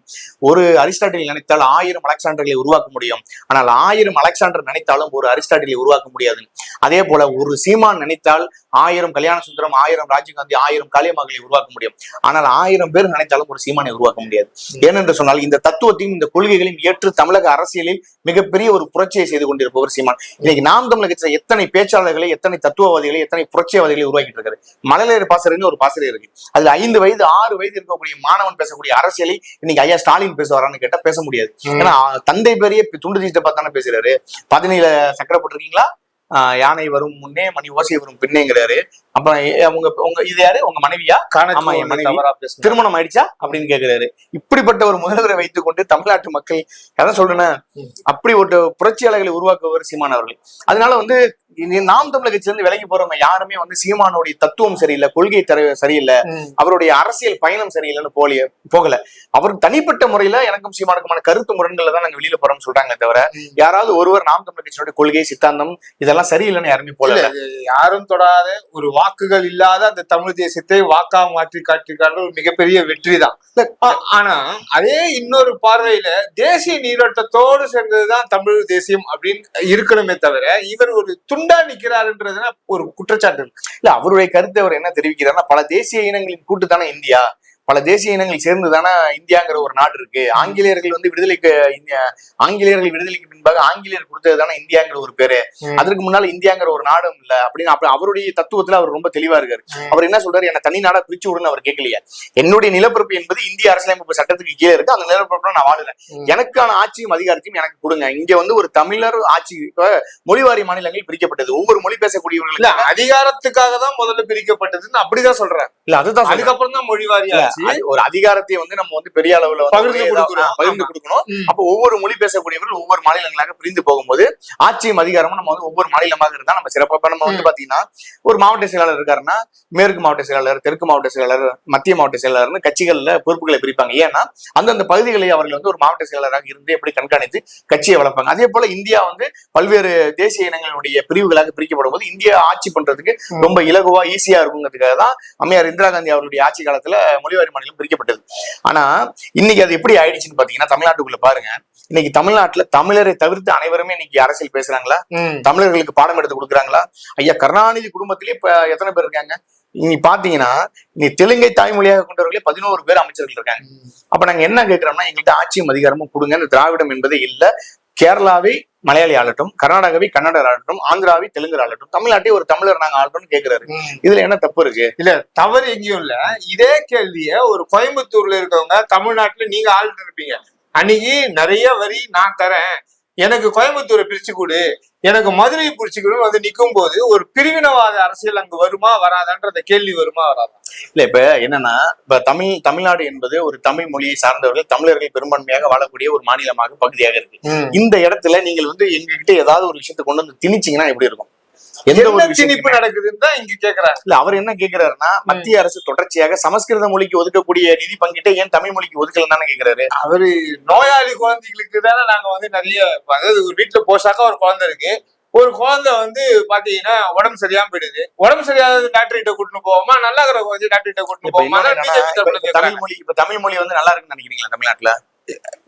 ஒரு அரிஸ்டாட்டில் நினைத்தால் ஆயிரம் அலெக்சாண்டர்களை உருவாக்க முடியும். ஆனால் ஆயிரம் அலெக்சாண்டர் நினைத்தாலும் ஒரு அரிஸ்டாட்டிலை உருவாக்க முடியாது அதே போல ஒரு சீமான் நினைத்தால் ஆயிரம் கல்யாண சுந்தரம் ஆயிரம் ராஜீவ்காந்தி ஆயிரம் காளியம்மாக்களை உருவாக்க முடியும். ஆனால் ஆயிரம் பேர் நினைத்தாலும் ஒரு சீமானை உருவாக்க முடியாது. ஏனென்று சொன்னால் இந்த தத்துவத்தையும் இந்த கொள்கைகளையும் ஏற்று தமிழக அரசியலில் மிகப்பெரிய ஒரு புரட்சியை செய்து கொண்டிருப்பவர் சீமான். இன்னைக்கு நாம் தமிழக எத்தனை பேச்சாளர்களை எத்தனை தத்துவவாதிகளை எத்தனை புரட்சியவாதிகளை உருவாக்கிட்டு இருக்காரு? மழலையர் பாசறைன்னு ஒரு பாசறை இருக்கு. அதுல ஐந்து வயது ஆறு வயது இருக்கக்கூடிய மாணவன் பேசக்கூடிய அரசியலை இன்னைக்கு ஐயா ஸ்டாலின் பேசுவாரான்னு கேட்டா பேச முடியாது. ஏன்னா தந்தை பெரிய துண்டு தீட்ட பார்த்தானே பேசுறாரு. பதினேழு சக்கரை போட்டிருக்கீங்களா? யானை வரும் முன்னே மணி ஓசை வரும் பின்னேங்கிறாரு. அப்புறம் உங்க உங்க இது யாரு? உங்க மனைவியா? ஆமா, என் மனைவி. திருமணம் ஆயிடுச்சா? அப்படின்னு கேக்குறாரு. இப்படிப்பட்ட ஒரு முதல்வரை வைத்துக் கொண்டு தமிழ்நாட்டு மக்கள் அதான் சொல்றேன்னா அப்படி ஒரு புரட்சியாளர்களை உருவாக்குவர் சீமான் அவர்கள் அதனால வந்து நாம் தமிழர் கட்சி வந்து விலகி போறவங்க யாருமே வந்து சீமானுடைய தத்துவம் சரியில்லை கொள்கை சரியில்லை. அவருடைய அரசியல் பயணம் சரியில்லைன்னு போலிய போகல அவர் தனிப்பட்ட முறையில எனக்கும் சீமானுக்குமான கருத்து முரண்களை தான் நாங்க வெளியில போறோம்னு சொல்றாங்களே தவிர. யாராவது ஒருவர் நாம் கட்சியோட கொள்கை சித்தாந்தம் இதெல்லாம் சரியில்லைன்னு யாருமே போல யாரும் தொடாத ஒரு வாக்குகள் இல்லாத அந்த தமிழ் தேசியத்தை வாக்கா மாற்றி காட்டிருக்கார்கள் ஒரு மிகப்பெரிய வெற்றி தான் ஆனா அதே இன்னொரு பார்வையில தேசிய நீரோட்டத்தோடு சேர்ந்ததுதான் தமிழ் தேசியம் அப்படின்னு இருக்கணுமே தவிர இவர் ஒரு குண்டா நிக்கிறாருன்றதுனா ஒரு குற்றச்சாட்டு இல்ல அவருடைய கருத்தை அவர் என்ன தெரிவிக்கிறார்னா பல தேசிய இனங்களின் கூட்டு தானே இந்தியா பல தேசிய இனங்கள் சேர்ந்து தானே இந்தியாங்கிற ஒரு நாடு இருக்கு. ஆங்கிலேயர்கள் வந்து விடுதலைக்கு ஆங்கிலேயர்கள் விடுதலைக்கு பின்பாக ஆங்கிலேயர் கொடுத்தது தானே இந்தியாங்கிற ஒரு பேரு. அதற்கு முன்னால இந்தியாங்கிற ஒரு நாடும் இல்ல அப்படின்னு அப்படி அவருடைய தத்துவத்துல அவர் ரொம்ப தெளிவா இருக்காரு. அவர் என்ன சொல்றாரு? என்ன தனி நாடா பிரிச்சு விடுன்னு அவர் கேட்கலையா. என்னுடைய நிலப்பரப்பு என்பது இந்திய அரசியலமைப்பு சட்டத்துக்கு கீழே இருக்கு. அந்த நிலப்பரப்புல நான் வாழுறேன். எனக்கான ஆட்சியும் அதிகாரத்தையும் எனக்கு கொடுங்க. இங்க வந்து ஒரு தமிழர் ஆட்சி மொழிவாரி மாநிலங்கள் பிரிக்கப்பட்டது. ஒவ்வொரு மொழி பேசக்கூடியவர்களுக்கு அதிகாரத்துக்காக தான் முதல்ல பிரிக்கப்பட்டதுன்னு அப்படிதான் சொல்றேன். இல்ல அதுதான். அதுக்கப்புறம் தான் மொழிவாரி இல்ல, ஆச்சு. அது ஒரு அதிகாரத்தை வந்து நம்ம வந்து பெரிய அளவுல பகிர்ந்து கொடுக்கணும். பகிர்ந்து. கொடுக்கணும். அப்போ ஒவ்வொரு மொழி பேசக்கூடியவர்கள் ஒவ்வொரு மாநிலங்களாக பிரிந்து போகும்போது ஆட்சியும் அதிகாரமும் நம்ம வந்து ஒவ்வொரு மாநிலமாக இருந்தா நம்ம சிறப்பா இப்ப நம்ம வந்து பாத்தீங்கன்னா ஒரு மாவட்ட செயலாளர் இருக்காருன்னா மேற்கு மாவட்ட செயலாளர் தெற்கு மாவட்ட செயலாளர் மத்திய மாவட்ட செயலாளர்னு கட்சிகள்ல பொறுப்புகளை பிரிப்பாங்க ஏன்னா அந்தந்த பகுதிகளை அவர்கள் வந்து ஒரு மாவட்ட செயலாளராக இருந்து எப்படி கண்காணித்து கட்சியை வளர்ப்பாங்க அதே போல இந்தியா வந்து பல்வேறு தேசிய இனங்களுடைய பிரிவுகளாக பிரிக்கப்படும் போது இந்தியா ஆட்சி பண்றதுக்கு ரொம்ப இலகுவா ஈஸியா இருக்குங்கிறதுக்காக தான் அம்மையார் இந்திரா காந்தி அவருடைய ஆட்சி காலத்துல மொழிவாரி மாநிலம் பிரிக்கப்பட்டது. ஆனா இன்னைக்கு அது எப்படி ஆயிடுச்சுன்னு பாத்தீங்கன்னா தமிழ்நாட்டுக்குள்ள பாருங்க. இன்னைக்கு தமிழ்நாட்டுல தமிழரை தவிர்த்து அனைவருமே இன்னைக்கு அரசியல் பேசுறாங்களா. தமிழர்களுக்கு பாடம் எடுத்து கொடுக்குறாங்களா? ஐயா கருணாநிதி குடும்பத்திலே இப்ப எத்தனை பேர் இருக்காங்க? நீ பாத்தீங்கன்னா நீ தெலுங்கை தாய்மொழியாக கொண்டவர்களே பதினோரு பேர் அமைச்சர்கள் இருக்காங்க. அப்ப நாங்க என்ன கேட்கிறோம்னா எங்கள்கிட்ட ஆட்சியும் அதிகாரமும் கொடுங்க இந்த திராவிடம் என்பதே இல்ல. கேரளாவை மலையாளி ஆளட்டும் கர்நாடகாவை கன்னடர் ஆளட்டும் ஆந்திராவை தெலுங்கர் ஆளட்டும் தமிழ்நாட்டை ஒரு தமிழர் நாங்க ஆளட்டும்னு கேக்குறாரு. இதுல என்ன தப்பு இருக்கு? இல்ல தவறு எங்கேயும் இல்ல. இதே கேள்விய ஒரு கோயம்புத்தூர்ல இருக்கவங்க தமிழ்நாட்டுல நீங்க ஆள்ட்டு இருப்பீங்க. அன்னைக்கு நிறைய வரி நான் தரேன். எனக்கு கோயம்புத்தூரை பிரிச்சு கொடு எனக்கு மதுரையை பிரிச்சு கொடு வந்து நிக்கும் போது ஒரு பிரிவினவாத அரசியல் அங்க வருமா வராதான்ற கேள்வி வருமா வராதா? இல்ல இப்ப என்னன்னா இப்ப தமிழ் தமிழ்நாடு என்பது ஒரு தமிழ் மொழியை சார்ந்தவர்கள் தமிழர்கள் பெரும்பான்மையாக வாழக்கூடிய ஒரு மாநிலமாக பகுதியாக இருக்கு. இந்த இடத்துல நீங்கள் வந்து எங்ககிட்ட ஏதாவது ஒரு விஷயத்தை கொண்டு வந்து திணிச்சீங்கன்னா எப்படி இருக்கும்? எந்த என்ன ஒரு திணிப்பு நடக்குதுன்னு தான் இங்க கேக்குறாரு. இல்ல அவர் என்ன கேக்குறாருன்னா மத்திய அரசு தொடர்ச்சியாக சமஸ்கிருத மொழிக்கு ஒதுக்கக்கூடிய நிதி பங்கிட்டை ஏன் தமிழ் மொழிக்கு ஒதுக்கலன்னு கேக்குறாரு? அவரு நோயாளி குழந்தைகளுக்கு தானே நாங்க வந்து நிறைய அதாவது ஒரு வீட்டுல போஷாக்கா ஒரு குழந்தை இருக்கு. ஒரு குழந்தை வந்து பாத்தீங்கன்னா உடம்பு சரியாம போயிடுது. உடம்பு சரியாத டாக்டர் கிட்ட கூட்டிட்டு போவோமா? நல்லா இருக்கிற குழந்தை டாக்டர் கிட்ட கூட்டிட்டு இப்ப போவோமா. தமிழ் மொழி இப்ப தமிழ் மொழி வந்து நல்லா இருக்குன்னு நினைக்கிறீங்களா தமிழ்நாட்டுல?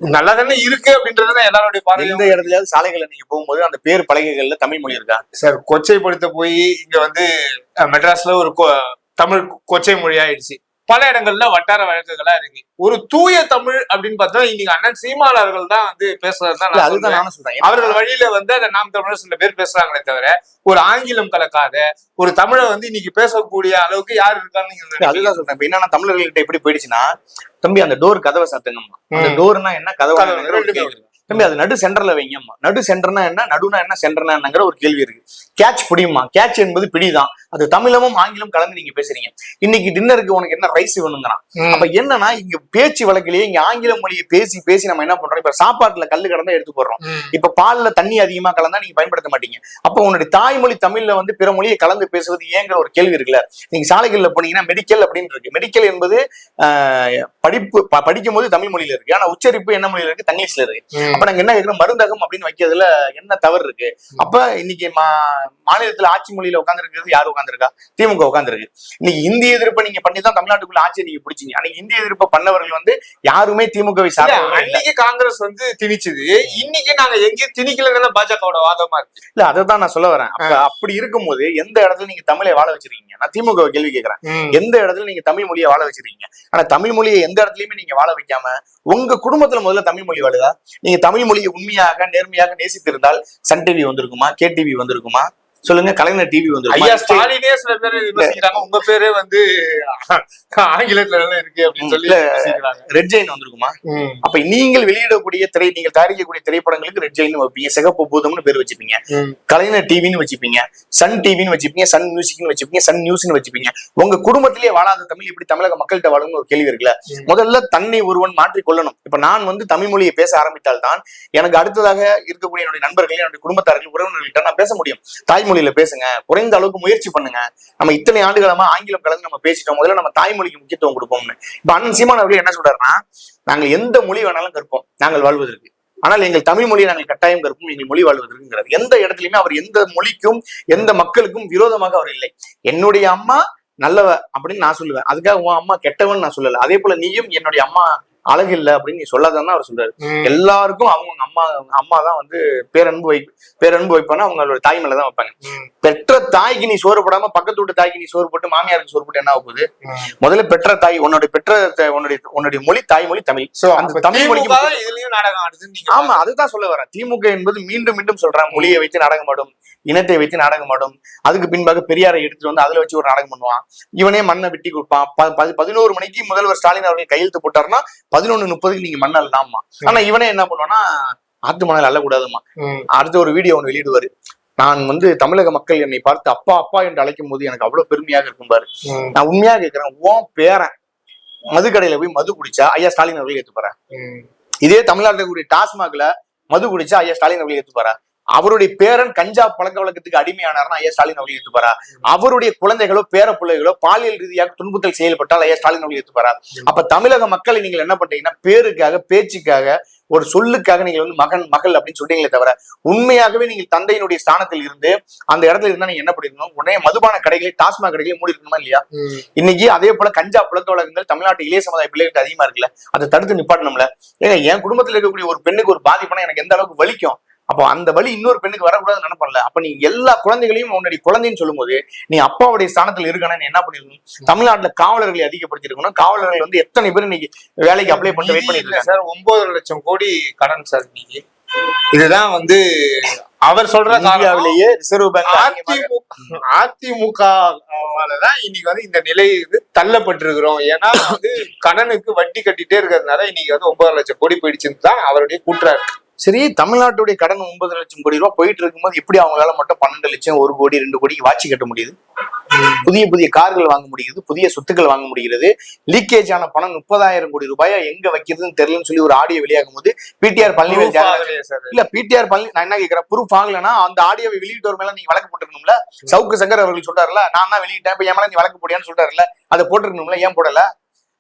நல்லா தானே இருக்கு அப்படின்றது எல்லாருடைய எந்த பார்வையும் இடத்துலயாவது சாலைகள்ல நீங்க போகும்போது அந்த பேர் பலகைகள்ல தமிழ் மொழி இருக்கா? சார் கொச்சைப்படுத்த போய் இங்க வந்து மெட்ராஸ்ல ஒரு தமிழ் கொச்சை மொழி ஆயிடுச்சு. பல இடங்கள்ல வட்டார வழக்குகளா இருக்கு ஒரு தூய தமிழ் அப்படின்னு பார்த்தா இன்னைக்கு அண்ணன் சீமானவர்கள் தான் வந்து பேசுறது தான் இல்ல நான் அதுதான் சொல்றேன். நானும் சொல்றேன் அவர்கள் வழியில வந்து அதை நாம் தமிழர் சில பேர் பேசுறாங்களே தவிர ஒரு ஆங்கிலம் கலக்காத ஒரு தமிழை வந்து இன்னைக்கு பேசக்கூடிய அளவுக்கு யார் இருக்கான்னு? அதுதான் சொல்றேன் இப்ப என்னன்னா தமிழர்கள்ட்ட எப்படி போயிடுச்சுன்னா தம்பி அந்த டோர் கதவை சாத்துங்கம்மா அந்த. டோர்னா என்ன கதவை தம்பி அது நடு சென்டர்ல வைங்கம்மா. நடு சென்டர்னா என்ன நடுனா என்ன சென்டர்னா என்னங்கிற ஒரு கேள்வி இருக்கு. கேட்ச் பிடியுமா? கேட்ச் என்பது பிடிதான். அது தமிழமும் ஆங்கிலம் கலந்து நீங்க பேசுறீங்க. இன்னைக்கு டின்னருக்கு உனக்கு என்ன ரைஸ் வேணுங்கிறான். அப்ப என்னன்னா இங்க பேச்சு வழக்கிலேயே இங்க ஆங்கில மொழியை பேசி பேசி நம்ம என்ன பண்றோம்? இப்ப சாப்பாட்டுல கல்லு கடந்தா எடுத்து போடுறோம். இப்ப பால்ல தண்ணி அதிகமா கலந்தா நீங்க பயன்படுத்த மாட்டீங்க. அப்ப உன்னுடைய தாய்மொழி தமிழ்ல வந்து பிற மொழியை கலந்து பேசுவது ஏங்கிற ஒரு கேள்வி இருக்குல்ல. நீங்க சாலைகள்ல போனீங்கன்னா மெடிக்கல் அப்படின்னு இருக்கு. மெடிக்கல் என்பது படிப்பு படிக்கும் போது தமிழ் மொழியில இருக்கு. ஆனா உச்சரிப்பு என்ன மொழியில இருக்கு? தங்கிலீஷ்ல இருக்கு. அப்ப நாங்க என்ன கேட்கிறோம் மருந்தகம் அப்படின்னு வைக்கிறதுல என்ன தவறு இருக்கு? அப்ப இன்னைக்கு மா- மாநிலத்துல ஆட்சி மொழியில உட்காந்துருக்கிறது யார் உட்காந்துருக்கா திமுக உட்காந்துருக்கு இன்னைக்கு இந்திய எதிர்ப்பை நீங்க பண்ணி தான் தமிழ்நாட்டுக்குள்ள ஆட்சியை நீங்க பிடிச்சீங்க. அன்னைக்கு இந்திய எதிர்ப்பை பண்ணவர்கள் வந்து யாருமே திமுகவை சார்ந்தவர்கள் இல்ல. அன்னைக்கு காங்கிரஸ் வந்து திணிச்சுது. இன்னைக்கு நாங்க எங்கேயும் திணிக்கலன்னு பாஜகவோட வாதமா இருக்கு. இல்ல அதை தான் நான் சொல்ல வரேன். அப்ப அப்படி இருக்கும்போது எந்த இடத்துல நீங்க தமிழை வாழ வச்சிருக்கீங்க? நான் திமுக கேள்வி கேட்கறேன் எந்த இடத்துல நீங்க தமிழ் மொழியை வாழ வச்சிருக்கீங்க? ஆனா தமிழ் மொழியை எந்த இடத்துலயுமே நீங்க வாழ வைக்காம உங்க குடும்பத்துல முதல்ல தமிழ் மொழி வாழுதா? நீங்க தமிழ் மொழியை உண்மையாக நேர்மையாக நேசித்திருந்தால் சன் டிவி வந்திருக்குமா கே டிவி வந்திருக்குமா? சொல்லுங்க கலைஞர் டிவி ஐயா வந்து ஸ்டாலினே சில பேர் விமர்சிக்கிறாங்க. உங்க பேரே வந்து ஆங்கிலத்துல இருக்கு அப்படின்னு சொல்லி ரெட் ஜெயின் வந்திருக்குமா? அப்ப நீங்கள் வெளியிடக்கூடிய திரை நீங்கள் தயாரிக்கக்கூடிய திரைப்படங்களுக்கு ரெட் ஜெயின் வைப்பீங்க. சிகப்பு பூதம்னு பேர் வச்சுப்பீங்க. கலைஞர் டிவின்னு வச்சுப்பீங்க. சன் டிவின்னு வச்சுப்பீங்க. சன் மியூசிக்னு வச்சுப்பீங்க. சன் நியூஸ்னு வச்சுப்பீங்க. உங்க குடும்பத்திலேயே வாழாத தமிழ் எப்படி தமிழக மக்கள்கிட்ட வாழும்னு ஒரு கேள்வி இருக்குல்ல. முதல்ல தன்னை ஒருவன் மாற்றிக் கொள்ளணும். இப்ப நான் வந்து தமிழ் மொழியை பேச ஆரம்பித்தால் தான் எனக்கு அடுத்ததாக இருக்கக்கூடிய என்னுடைய நண்பர்கள் என்னுடைய குடும்பத்தார்கள் உறவினர்கள்ட்ட நான் பேச முடியும். மொழியில பேசுங்க குறைந்த அளவுக்கு முயற்சி பண்ணுங்க. நம்ம இத்தனை ஆண்டுகளமா ஆங்கிலம் கலந்து நம்ம பேசிட்டோம் முதல்ல நம்ம தாய்மொழிக்கு முக்கியத்துவம் கொடுப்போம்னு. இப்ப அண்ணன் சீமான் அவர்கள் என்ன சொல்றாருன்னா நாங்கள் எந்த மொழி வேணாலும் கற்போம் நாங்கள் வாழ்வதற்கு. ஆனால் எங்கள் தமிழ் மொழியை நாங்கள் கட்டாயம் கற்போம் எங்கள் மொழி வாழ்வதற்குங்கிறது எந்த இடத்துலயுமே அவர் எந்த மொழிக்கும் எந்த மக்களுக்கும் விரோதமாக அவர் இல்லை. என்னுடைய அம்மா நல்லவ அப்படின்னு நான் சொல்லுவேன். அதுக்காக உன் அம்மா கெட்டவன் நான் சொல்லல. அதே போல நீயும் என்னுடைய அம்மா அழகு இல்லை அப்படின்னு நீ சொல்லாதான் அவர் சொல்றாரு. எல்லாருக்கும் அவங்க அம்மா அம்மா தான் வந்து பேரன்பு வை பேரன்பு வைப்பாங்க அவங்களோட தாய் மேல தான் வைப்பாங்க. பெற்ற தாய்க்கு நீ சோறு போடாம பக்கத்து வீட்டு தாய்க்கு நீ சோறு போட்டு மாமியாருக்கு சோறு போட்டு என்ன ஆக போகுது? ம். முதல்ல பெற்ற தாய் உன்னோட பெற்ற உன்னுடைய உன்னுடைய மொழி தாய்மொழி தமிழ். அந்த தமிழ் மொழிக்கு தான் இதுலயும் நாடகம் ஆடுதுன்னு நீங்க ஆமா அதுதான் சொல்ல வரேன். திமுக என்பது மீண்டும் மீண்டும் சொல்றேன். மொழியை வைத்து நாடகமாடும் இனத்தை வைத்து நாடகமாடும் அதுக்கு பின்பாக பெரியாரை எடுத்துட்டு வந்து அதுல வச்சு ஒரு நாடகம் பண்ணுவான். இவனே மண்ணை வெட்டி கொடுப்பான். பதினோரு மணிக்கு முதல்வர் ஸ்டாலின் அவர்கள் கையெழுத்து போட்டாருன்னா பதினொன்னு முப்பதுக்கு நீங்க மண்ணல் தாம்மா ஆனா இவனே என்ன பண்ணுவான்னா ஆத்து மணல் அள்ளக்கூடாதுமா அடுத்த ஒரு வீடியோ ஒன்று வெளியிடுவாரு. நான் வந்து தமிழக மக்கள் என்னை பார்த்து அப்பா அப்பா என்று அழைக்கும் போது எனக்கு அவ்வளவு பெருமையாக இருக்கும் பாரு. நான் உண்மையா கேட்கிறேன் உன் பேரன் மதுக்கடையில போய் மது குடிச்சா ஐயா ஸ்டாலின் அவர்கள் ஏத்துப்பாரு. இதே தமிழ்நாட்டில் கூடிய டாஸ்மாக்ல மது குடிச்சா ஐயா ஸ்டாலின் அவர்கள் ஏத்துப்பாரா? அவருடைய பேரன் கஞ்சா பழக்க வழக்கத்துக்கு அடிமையானார்னா ஐயா ஸ்டாலின் அவர்கள் ஏத்துப்பாரா? அவருடைய குழந்தைகளோ பேர பிள்ளைகளோ பாலியல் ரீதியாக துன்புறுத்தல் செயல்பட்டால் ஐயா ஸ்டாலின் அவர்கள் ஏத்துப்பாரா? அப்ப தமிழக மக்களை நீங்கள் என்ன பண்றீங்கன்னா பேருக்காக பேச்சுக்காக ஒரு சொல்லுக்காக நீங்கள் வந்து மகன் மகள் அப்படின்னு சொல்றீங்களே தவிர உண்மையாகவே நீங்கள் தந்தையினுடைய ஸ்தானத்தில் இருந்து அந்த இடத்துல இருந்தா நீங்க என்ன பண்ணிருக்கணும்? உடனே மதுபான கடைகளை டாஸ்மாக் கடைகளை மூடி இருக்கணுமா இல்லையா. இன்னைக்கு அதே போல கஞ்சா புழக்க வழக்கங்கள் தமிழ்நாட்டு இளைய சமுதாய பிள்ளைகளுக்கு அதிகமா இருக்குல்ல அதை தடுத்து நிப்பாட்டணும்ல. ஏங்க என் குடும்பத்துல இருக்கக்கூடிய ஒரு பெண்ணுக்கு ஒரு பாதிப்புனா எனக்கு எந்த அளவுக்கு வலிக்கும்? அப்போ அந்த வலி இன்னொரு பெண்ணுக்கு வரக்கூடாதுன்னு நினைப்பல அப்ப நீ எல்லா குழந்தைகளையும் உன்னுடைய குழந்தைன்னு சொல்லும்போது நீ அப்பாவுடைய ஸ்தானத்தில் இருக்கணும் நீ என்ன பண்ணிருக்கணும்? தமிழ்நாட்டுல காவலர்களை அதிகப்படுத்திருக்கணும் காவலர்கள் வந்து எத்தனை பேர் இன்னைக்கு வேலைக்கு அப்ளை பண்ணி வெயிட் இருக்காங்க? சார் ஒன்பது லட்சம் கோடி கடன் சார் நீங்க இதுதான் வந்து அவர் சொல்ற இந்தியாவிலேயே ரிசர்வ் பேங்க் அதிமுக அதிமுகவாலதான் இன்னைக்கு வந்து இந்த நிலை இது தள்ளப்பட்டிருக்கிறோம். ஏன்னா வந்து கடனுக்கு வட்டி கட்டிட்டே இருக்கிறதுனால இன்னைக்கு வந்து ஒன்பது லட்சம் கோடி போயிடுச்சுன்னு தான் அவருடைய குற்றாரு சரி தமிழ்நாட்டுடைய கடன் ஒன்பது லட்சம் கோடி ரூபாய் போயிட்டு இருக்கும்போது எப்படி அவங்களால மட்டும் பன்னெண்டு லட்சம் ஒரு கோடி ரெண்டு கோடிக்கு வாட்சி கட்ட முடியுது? புதிய புதிய கார்கள் வாங்க முடியுது புதிய சொத்துக்கள் வாங்க முடிகிறது. லீக்கேஜ் ஆன பணம் முப்பதாயிரம் கோடி ரூபாயை? எங்க வைக்கிறதுன்னு தெரியலன்னு சொல்லி ஒரு ஆடியோ வெளியாகும் போது பிடிஆர் பழனிவேல் இல்ல பிடிஆர் பழனி நான் என்ன கேக்குறேன்? ப்ரூஃப் ஆகலன்னா அந்த ஆடியோவை வெளியிட்டவர் மேல நீங்க வழக்கு போட்டுருக்கணும்ல சவுக்கு சங்கர் அவர்கள் சொல்றாருல நான் தான் வெளியிட்டேன் இப்ப என் மேல நீ வழக்கு போடியான்னு சொல்றாருல அதை போட்டுருக்கணும்ல ஏன் போடல?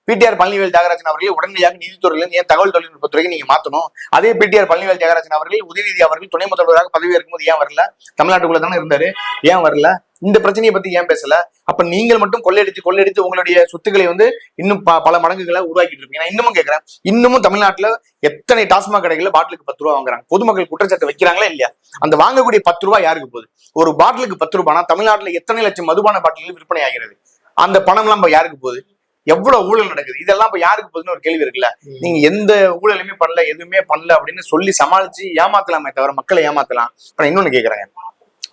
பிடிஆர் பழனிவேல் தியாகராஜன் அவர்களை உடனடியாக நீதித்துறையில இருந்து ஏன் தகவல் தொழில்நுட்பத்துறைக்கு நீங்க மாத்தணும்? அதே பிடிஆர் பழனிவேல் தியாகராஜன் அவர்கள் உதயநிதி அவர்கள் துணை முதல்வராக பதவி இருக்கும்போது ஏன் வரல? தமிழ்நாட்டுக்குள்ள தானே இருந்தாரு. ஏன் வரல? இந்த பிரச்சனையை பத்தி ஏன் பேசல? அப்ப நீங்கள் மட்டும் கொள்ளையடித்து கொள்ளையடித்து உங்களுடைய சொத்துக்களை வந்து இன்னும் ப- பல மடங்குகளை உருவாக்கிட்டு இருப்பீங்க நான் இன்னமும் கேட்கிறேன் இன்னமும் தமிழ்நாட்டுல எத்தனை டாஸ்மாக் கடைகள்ல பாட்டிலுக்கு பத்து ரூபா வாங்குறாங்க? பொதுமக்கள் குற்றச்சாட்டு வைக்கிறாங்களா இல்லையா? அந்த வாங்கக்கூடிய பத்து ரூபாய் யாருக்கு போகுது? ஒரு பாட்டிலுக்கு பத்து ரூபானா தமிழ்நாட்டுல எத்தனை லட்சம் மதுபான பாட்டில்கள் விற்பனை ஆகிறது? அந்த பணம் எல்லாம் யாருக்கு போகுது? எவ்வளவு ஊழல் நடக்குது? இதெல்லாம் இப்ப யாருக்கு போகுதுன்னு ஒரு கேள்வி இருக்குல்ல. நீங்க எந்த ஊழலுமே பண்ணல எதுவுமே பண்ணல அப்படின்னு சொல்லி சமாளிச்சு ஏமாத்தலாமே தவிர மக்களை ஏமாத்தலாம். நான் இன்னொன்னு கேக்குறேங்க.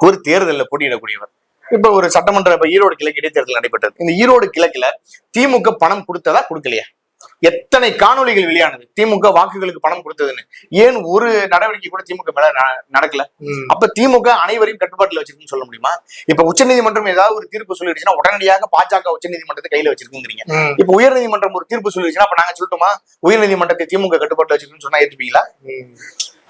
ஒரு தேர்தலில் போட்டியிடக்கூடியவர். இப்ப ஒரு சட்டமன்ற இப்ப ஈரோடு கிழக்கு இடைத்தேர்தல் நடைபெற்றது. இந்த ஈரோடு கிழக்குல திமுக பணம் கொடுத்ததா கொடுக்கலையா? எத்தனை காணொளிகள் வெளியானது? திமுக வாக்குகளுக்கு பணம் கொடுத்ததுன்னு. ஏன் ஒரு நடவடிக்கை கூட திமுக மேல நடக்கல? அப்ப திமுக அனைவரையும் கட்டுப்பாட்டுல வச்சிருக்குன்னு சொல்ல முடியுமா? இப்ப உச்சநீதிமன்றம் ஏதாவது ஒரு தீர்ப்பு சொல்லிடுச்சுன்னா உடனடியாக பாஜக உச்சநீதிமன்றத்தை கையில வச்சிருக்குங்கிறீங்க. இப்ப உயர்நீதிமன்றம் ஒரு தீர்ப்பு சொல்லிடுச்சுன்னா அப்ப நாங்க சொல்லட்டுமா? உயர்நீதிமன்றத்தை திமுக கட்டுப்பாட்டுல வச்சிருக்குன்னு சொன்னா ஏத்துப்பீங்களா?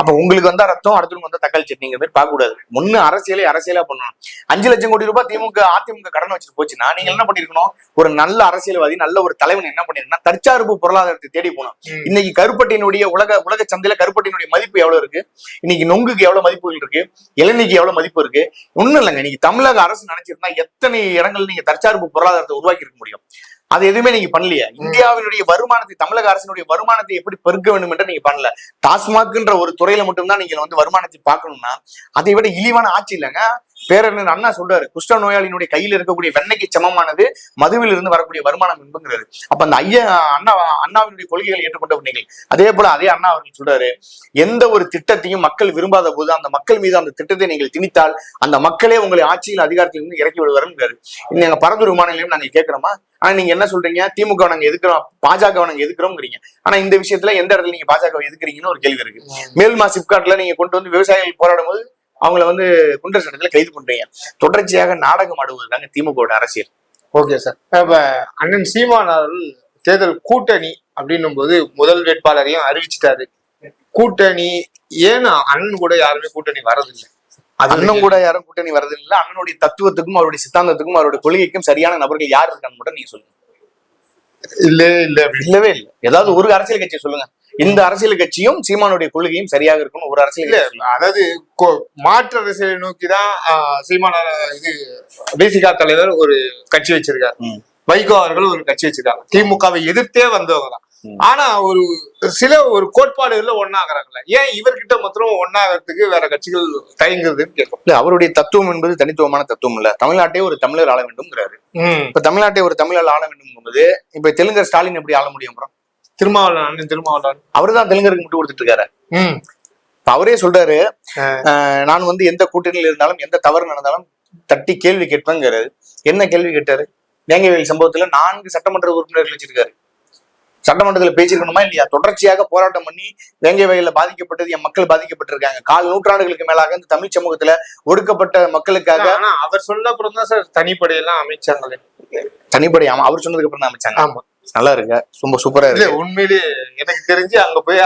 அப்ப உங்களுக்கு வந்தா ரத்தம் அடுத்தவங்க வந்தா தக்காளி சட்னிங்கிற மாதிரி பார்க்க கூடாது ஒண்ணு அரசியலே அரசியலா பண்ணணும். அஞ்சு லட்சம் கோடி ரூபாய் திமுக அதிமுக கடன் வச்சுட்டு போச்சுன்னா நீங்க என்ன பண்ணிருக்கணும்? ஒரு நல்ல அரசியல்வாதி நல்ல ஒரு தலைவன் என்ன பண்ணிருக்கணும் தற்சார்பு பொருளாதாரத்தை தேடி போகணும். ம். இன்னைக்கு கருப்பட்டியினுடைய உலக உலக சந்தையில கருப்பட்டியினுடைய மதிப்பு எவ்வளவு இருக்கு? இன்னைக்கு நொங்குக்கு எவ்வளவு மதிப்புகள் இருக்கு? இளநீக்கு எவ்வளவு மதிப்பு இருக்கு? ஒண்ணும் இல்லைங்க. இன்னைக்கு தமிழக அரசு நினைச்சிருந்தா எத்தனை இடங்கள் நீங்க தற்சார்பு பொருளாதாரத்தை உருவாக்கி இருக்க முடியும்? அது எதுவுமே நீங்க பண்ணலையா. இந்தியாவினுடைய வருமானத்தை தமிழக அரசினுடைய வருமானத்தை எப்படி பெருக்க வேண்டும் என்று நீங்க பண்ணல. டாஸ்மாக்ன்ற ஒரு துறையில மட்டும்தான் நீங்க வந்து வருமானத்தை பார்க்கணும்னா அதை விட இழிவான ஆட்சி இல்லைங்க. பேரறிஞர் அண்ணா சொல்றாரு. குஷ்ட நோயாளியினுடைய கையில் இருக்கக்கூடிய வெண்ணைக்கு சமமானது மதுவில் இருந்து வரக்கூடிய வருமானம் என்புங்கிறாரு அப்ப அந்த ஐயா அண்ணா அண்ணாவினுடைய கொள்கைகளை ஏற்றுக்கொண்டவர் நீங்கள் அதே போல அதே அண்ணா அவர்கள் சொல்றாரு எந்த ஒரு திட்டத்தையும் மக்கள் விரும்பாத போது அந்த மக்கள் மீது அந்த திட்டத்தை நீங்கள் திணித்தால் அந்த மக்களே உங்களை ஆட்சியில் அதிகாரத்தில் இருந்து இறக்கி விடுவாருங்கிறாரு. எங்க பரந்தூர் விமான நிலையம் நாங்க கேட்கிறோமா? ஆனா நீங்க என்ன சொல்றீங்க? திமுக நாங்க எதுக்குறோம்? பாஜக நாங்க எதுக்குறோம்ங்கிறீங்க. ஆனா இந்த விஷயத்துல எந்த இடத்துல நீங்க பாஜக எதுக்குறீங்கன்னு ஒரு கேள்வி இருக்கு. மேல்மா சிப்காட்ல நீங்க கொண்டு வந்து விவசாயிகள் போராடும் போது அவங்கள வந்து குண்டர் சட்டத்துல கைது பண்றீங்க. தொடர்ச்சியாக நாடகம் ஆடுவதுதாங்க திமுக அரசியல். Okay sir. இப்ப அண்ணன் சீமான் அவர்கள் தேர்தல் கூட்டணி அப்படின்னும் போது முதல் வேட்பாளரையும் அறிவிச்சிட்டாரு. கூட்டணி ஏன்னா அண்ணன் கூட யாருமே கூட்டணி வரதில்லை. அது அண்ணன் கூட யாரும் கூட்டணி வரது இல்ல அண்ணனுடைய தத்துவத்துக்கும் அவருடைய சித்தாந்தத்துக்கும் அவருடைய கொள்கைக்கும் சரியான நபர்கள் யார் இருக்கான்னு மட்டும் நீங்க சொல்லுங்க. இல்ல இல்ல. இல்லவே இல்லை. ஏதாவது ஒரு அரசியல் கட்சியை சொல்லுங்க. இந்த அரசியல் கட்சியும் சீமானுடைய கொள்கையும் சரியாக இருக்கணும். ஒரு அரசியல். அதாவது மாற்று அரசியலை நோக்கி தான் சீமான இது பிசிகா தலைவர் ஒரு கட்சி வச்சிருக்காரு. வைகோ அவர்கள் ஒரு கட்சி வச்சிருக்காங்க. திமுகவை எதிர்த்தே வந்தவங்க தான். ஆனா ஒரு சில ஒரு கோட்பாடுகள்ல ஒன்னாகிறாங்கல்ல ஏன் இவர்கிட்ட மாத்திரம் ஒன்னாகிறதுக்கு வேற கட்சிகள் தயங்குறதுன்னு கேட்கும் அவருடைய தத்துவம் என்பது தனித்துவமான தத்துவம் இல்ல. தமிழ்நாட்டை ஒரு தமிழர் ஆள வேண்டும்ங்கிறாரு. இப்ப தமிழ்நாட்டை ஒரு தமிழர் ஆள வேண்டும் என்பது இப்ப தெலுங்கர் ஸ்டாலின் எப்படி ஆள முடியும் அப்புறம்? திருமாவளவன் திருமாவளவன். அவர்தான் தெலுங்கருக்கு மட்டும் கொடுத்துட்டு இருக்காரு அவரே சொல்றாரு நான் வந்து எந்த கூட்டணியில் இருந்தாலும் எந்த தவறு நடந்தாலும் தட்டி கேள்வி கேட்பேங்கிறாரு. என்ன கேள்வி கேட்டாரு? வேங்கவேல் சம்பவத்துல நான்கு சட்டமன்ற உறுப்பினர்கள் வச்சிருக்காரு. சட்டமன்றத்துல பேசிருக்கணுமா இல்லையா? தொடர்ச்சியாக போராட்டம் பண்ணி வேங்கை வயல்ல பாதிக்கப்பட்டது என் மக்கள் பாதிக்கப்பட்டிருக்காங்க. கால் நூற்றாண்டுகளுக்கு மேலாக இந்த தமிழ் சமூகத்துல ஒடுக்கப்பட்ட மக்களுக்காக அவர் சொன்ன அப்புறம் தான் சார் தனிப்படையெல்லாம் அமைச்சாங்களே. தனிப்படை ஆமா அவர் சொன்னதுக்கு அப்புறம் தான் அமைச்சாங்க. ஆமா. நல்லா இருக்கு ரொம்ப சூப்பரா இருக்கு. உண்மையிலேயே எனக்கு தெரிஞ்சு அங்க போய்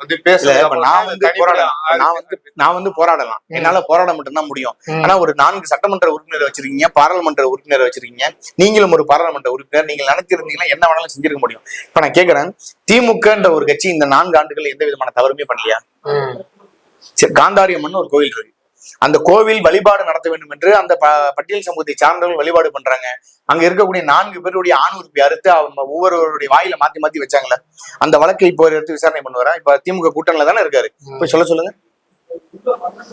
வந்து பேசல நான் வந்து போராடலாம் நான் வந்து நான் வந்து போராடலாம். என்னால போராட மட்டும்தான் முடியும். ஆனா ஒரு நான்கு சட்டமன்ற உறுப்பினர் வச்சிருக்கீங்க பாராளுமன்ற உறுப்பினர் வச்சிருக்கீங்க. நீங்களும் ஒரு பாராளுமன்ற உறுப்பினர் நீங்கள் நினைச்சிருந்தீங்கன்னா என்ன வேணாலும் செஞ்சிருக்க முடியும். இப்ப நான் கேக்குறேன் திமுகன்ற ஒரு கட்சி இந்த நான்கு ஆண்டுகள் எந்த விதமான தவறுமே பண்ணலையா? சரி காந்தாரியம்மன் ஒரு கோவில் இருக்கு. அந்த கோவில் வழிபாடு நடத்த வேண்டும் என்று அந்த பட்டியல் சமூகத்தை சார்ந்தவர்கள் வழிபாடு பண்றாங்க. அங்க இருக்கக்கூடிய நான்கு பேருடைய ஆணுறுப்பை அறுத்து அவங்க ஒவ்வொருவருடைய வாயில மாத்தி மாத்தி வச்சாங்களே அந்த வழக்கை இப்போ எடுத்து விசாரணை பண்ணுவாரா இப்ப திமுக கூட்டணியில தானே இருக்காரு. போய் சொல்ல சொல்லுங்க.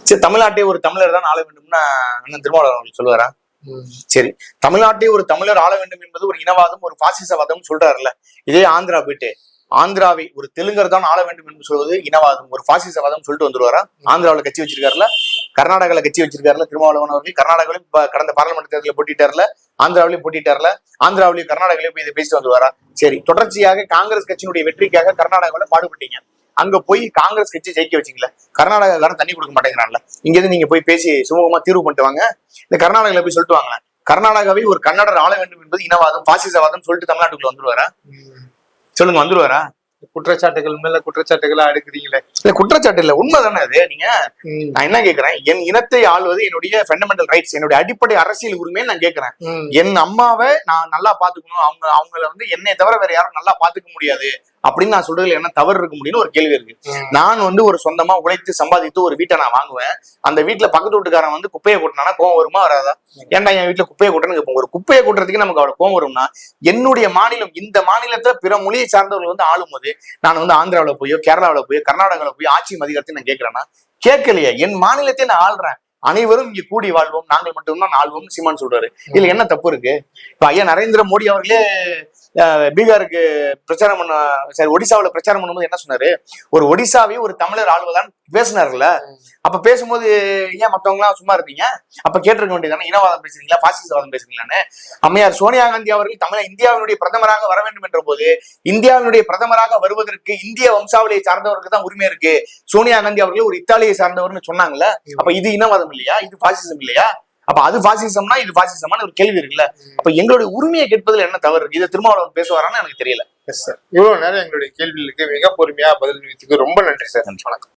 சரி தமிழ்நாட்டை ஒரு தமிழர் தான் ஆள வேண்டும்னா அண்ணன் திருமாவளவன் சொல்லுவாரா? சரி தமிழ்நாட்டை ஒரு தமிழர் ஆள வேண்டும் என்பது ஒரு இனவாதம் ஒரு பாசிசவாதம் சொல்றாருல்ல. இதே ஆந்திரா போயிட்டு ஆந்திராவை ஒரு தெலுங்கர் தான் ஆள வேண்டும் என்று சொல்வது இனவாதம் ஒரு பாசிசவாதம் சொல்லிட்டு வந்துருவாரா? ஆந்திராவுல கட்சி வச்சிருக்காருல கர்நாடகால கட்சி வச்சிருக்காருல திருமாவளவன் அவர்கள். கர்நாடகாவிலும் கடந்த பாராளுமன்ற தேர்தலில் போட்டிட்டார்ல ஆந்திராவிலையும் போட்டிட்டார்ல ஆந்திராவிலையும் கர்நாடகாவிலையும் போய் இதை பேசிட்டு வந்துருவாரா? சரி தொடர்ச்சியாக காங்கிரஸ் கட்சியினுடைய வெற்றிக்காக கர்நாடகாவில பாடுபட்டீங்க. அங்க போய் காங்கிரஸ் கட்சி ஜெயிக்க வச்சீங்களா கர்நாடகாக்காரன் தண்ணி கொடுக்க மாட்டேங்கிறான்ல. இங்க இருந்து நீங்க போய் பேசி சுமூகமா தீர்வு பண்ணிட்டு வாங்க. இந்த கர்நாடகால போய் சொல்லிட்டு வாங்க கர்நாடகாவை ஒரு கன்னடர் ஆள வேண்டும் என்பது இனவாதம் பாசிசவாதம் சொல்லிட்டு தமிழ்நாட்டுக்குள்ள வந்துருவாரா? சொல்லுங்க வந்துருவாரா? குற்றச்சாட்டுகள் மேல குற்றச்சாட்டுகளா அடுக்குறீங்களே. இல்ல குற்றச்சாட்டு இல்ல உண்மைதானே அது? நீங்க நான் என்ன கேக்குறேன்? என் இனத்தை ஆள்வது என்னுடைய ஃபண்டமெண்டல் ரைட்ஸ் என்னுடைய அடிப்படை அரசியல் உரிமையை நான் கேக்குறேன். என் அம்மாவை நான் நல்லா பாத்துக்கணும். அவங்க அவங்கள வந்து என்னை தவிர வேற யாரும் நல்லா பாத்துக்க முடியாது. அப்படின்னு நான் சொல்றதுல என்ன தவறு இருக்க முடியும்னு ஒரு கேள்வி இருக்கு. நான் வந்து ஒரு சொந்தமா உழைத்து சம்பாதித்து ஒரு வீட்டை நான் வாங்குவேன். அந்த வீட்டுல பக்கத்து வீட்டுக்காரன் வந்து குப்பையை கொட்டினானா கோவம் வருமா வராதா? ஏன்டா என் வீட்டுல குப்பையை கொட்டுறேன்னு கேட்போம். ஒரு குப்பையை கொட்டுறதுக்கு நமக்கு அவ்வளவு கோவம் வரும்னா என்னுடைய மாநிலம் இந்த மாநிலத்துல பிற மொழியை சார்ந்தவர்கள் வந்து ஆளும்போது நான் வந்து ஆந்திராவுல போயோ கேரளாவுல போயோ கர்நாடகாவில் போய் ஆட்சி அதிகாரத்தை நான் கேட்கிறேன்னா கேட்கலையே. என் மாநிலத்தை நான் ஆள்றேன். அனைவரும் இங்க கூடி வாழ்வோம். நாங்கள் மட்டும்தான் ஆள்வோம் சீமான் சொல்றாரு. இதுல என்ன தப்பு இருக்கு? இப்ப ஐயா நரேந்திர மோடி அவர்களே பீகாருக்கு பிரச்சாரம் பண்ண சரி ஒடிசாவுல பிரச்சாரம் பண்ணும்போது என்ன சொன்னாரு? ஒரு ஒடிசாவே ஒரு தமிழர் ஆளுவதான் பேசினார்ல அப்ப பேசும்போது ஏன் மத்தவங்களாம் சும்மா இருந்தீங்க? அப்ப கேட்டிருக்க வேண்டியதானே இனவாதம் பேசுறீங்களா? பாசிசவாதம் பேசுறீங்களான்னு? அம்மையார் சோனியா காந்தி அவர்கள் தமிழ் இந்தியாவினுடைய பிரதமராக வர வேண்டும் என்ற போது இந்தியாவினுடைய பிரதமராக வருவதற்கு இந்திய வம்சாவளியை சார்ந்தவருக்கு தான் உரிமை இருக்கு. சோனியா காந்தி அவர்கள் ஒரு இத்தாலியை சார்ந்தவர்னு சொன்னாங்கல்ல? அப்ப இது இனவாதம் இல்லையா? இது பாசிசம் இல்லையா? அப்ப அது பாசிசம்னா இது பாசிசமான ஒரு கேள்வி இருக்குல்ல. அப்ப எங்களுடைய உரிமையை கேட்பதில் என்ன தவறு இருக்கு? இதை திருமாவளவன் பேசுவாரான்னு எனக்கு தெரியல. எஸ் சார் இவ்வளவு நேரம் எங்களுடைய கேள்விகளுக்கு மிக பொறுமையா பதில் அளித்ததுக்கு ரொம்ப நன்றி சார் வணக்கம்.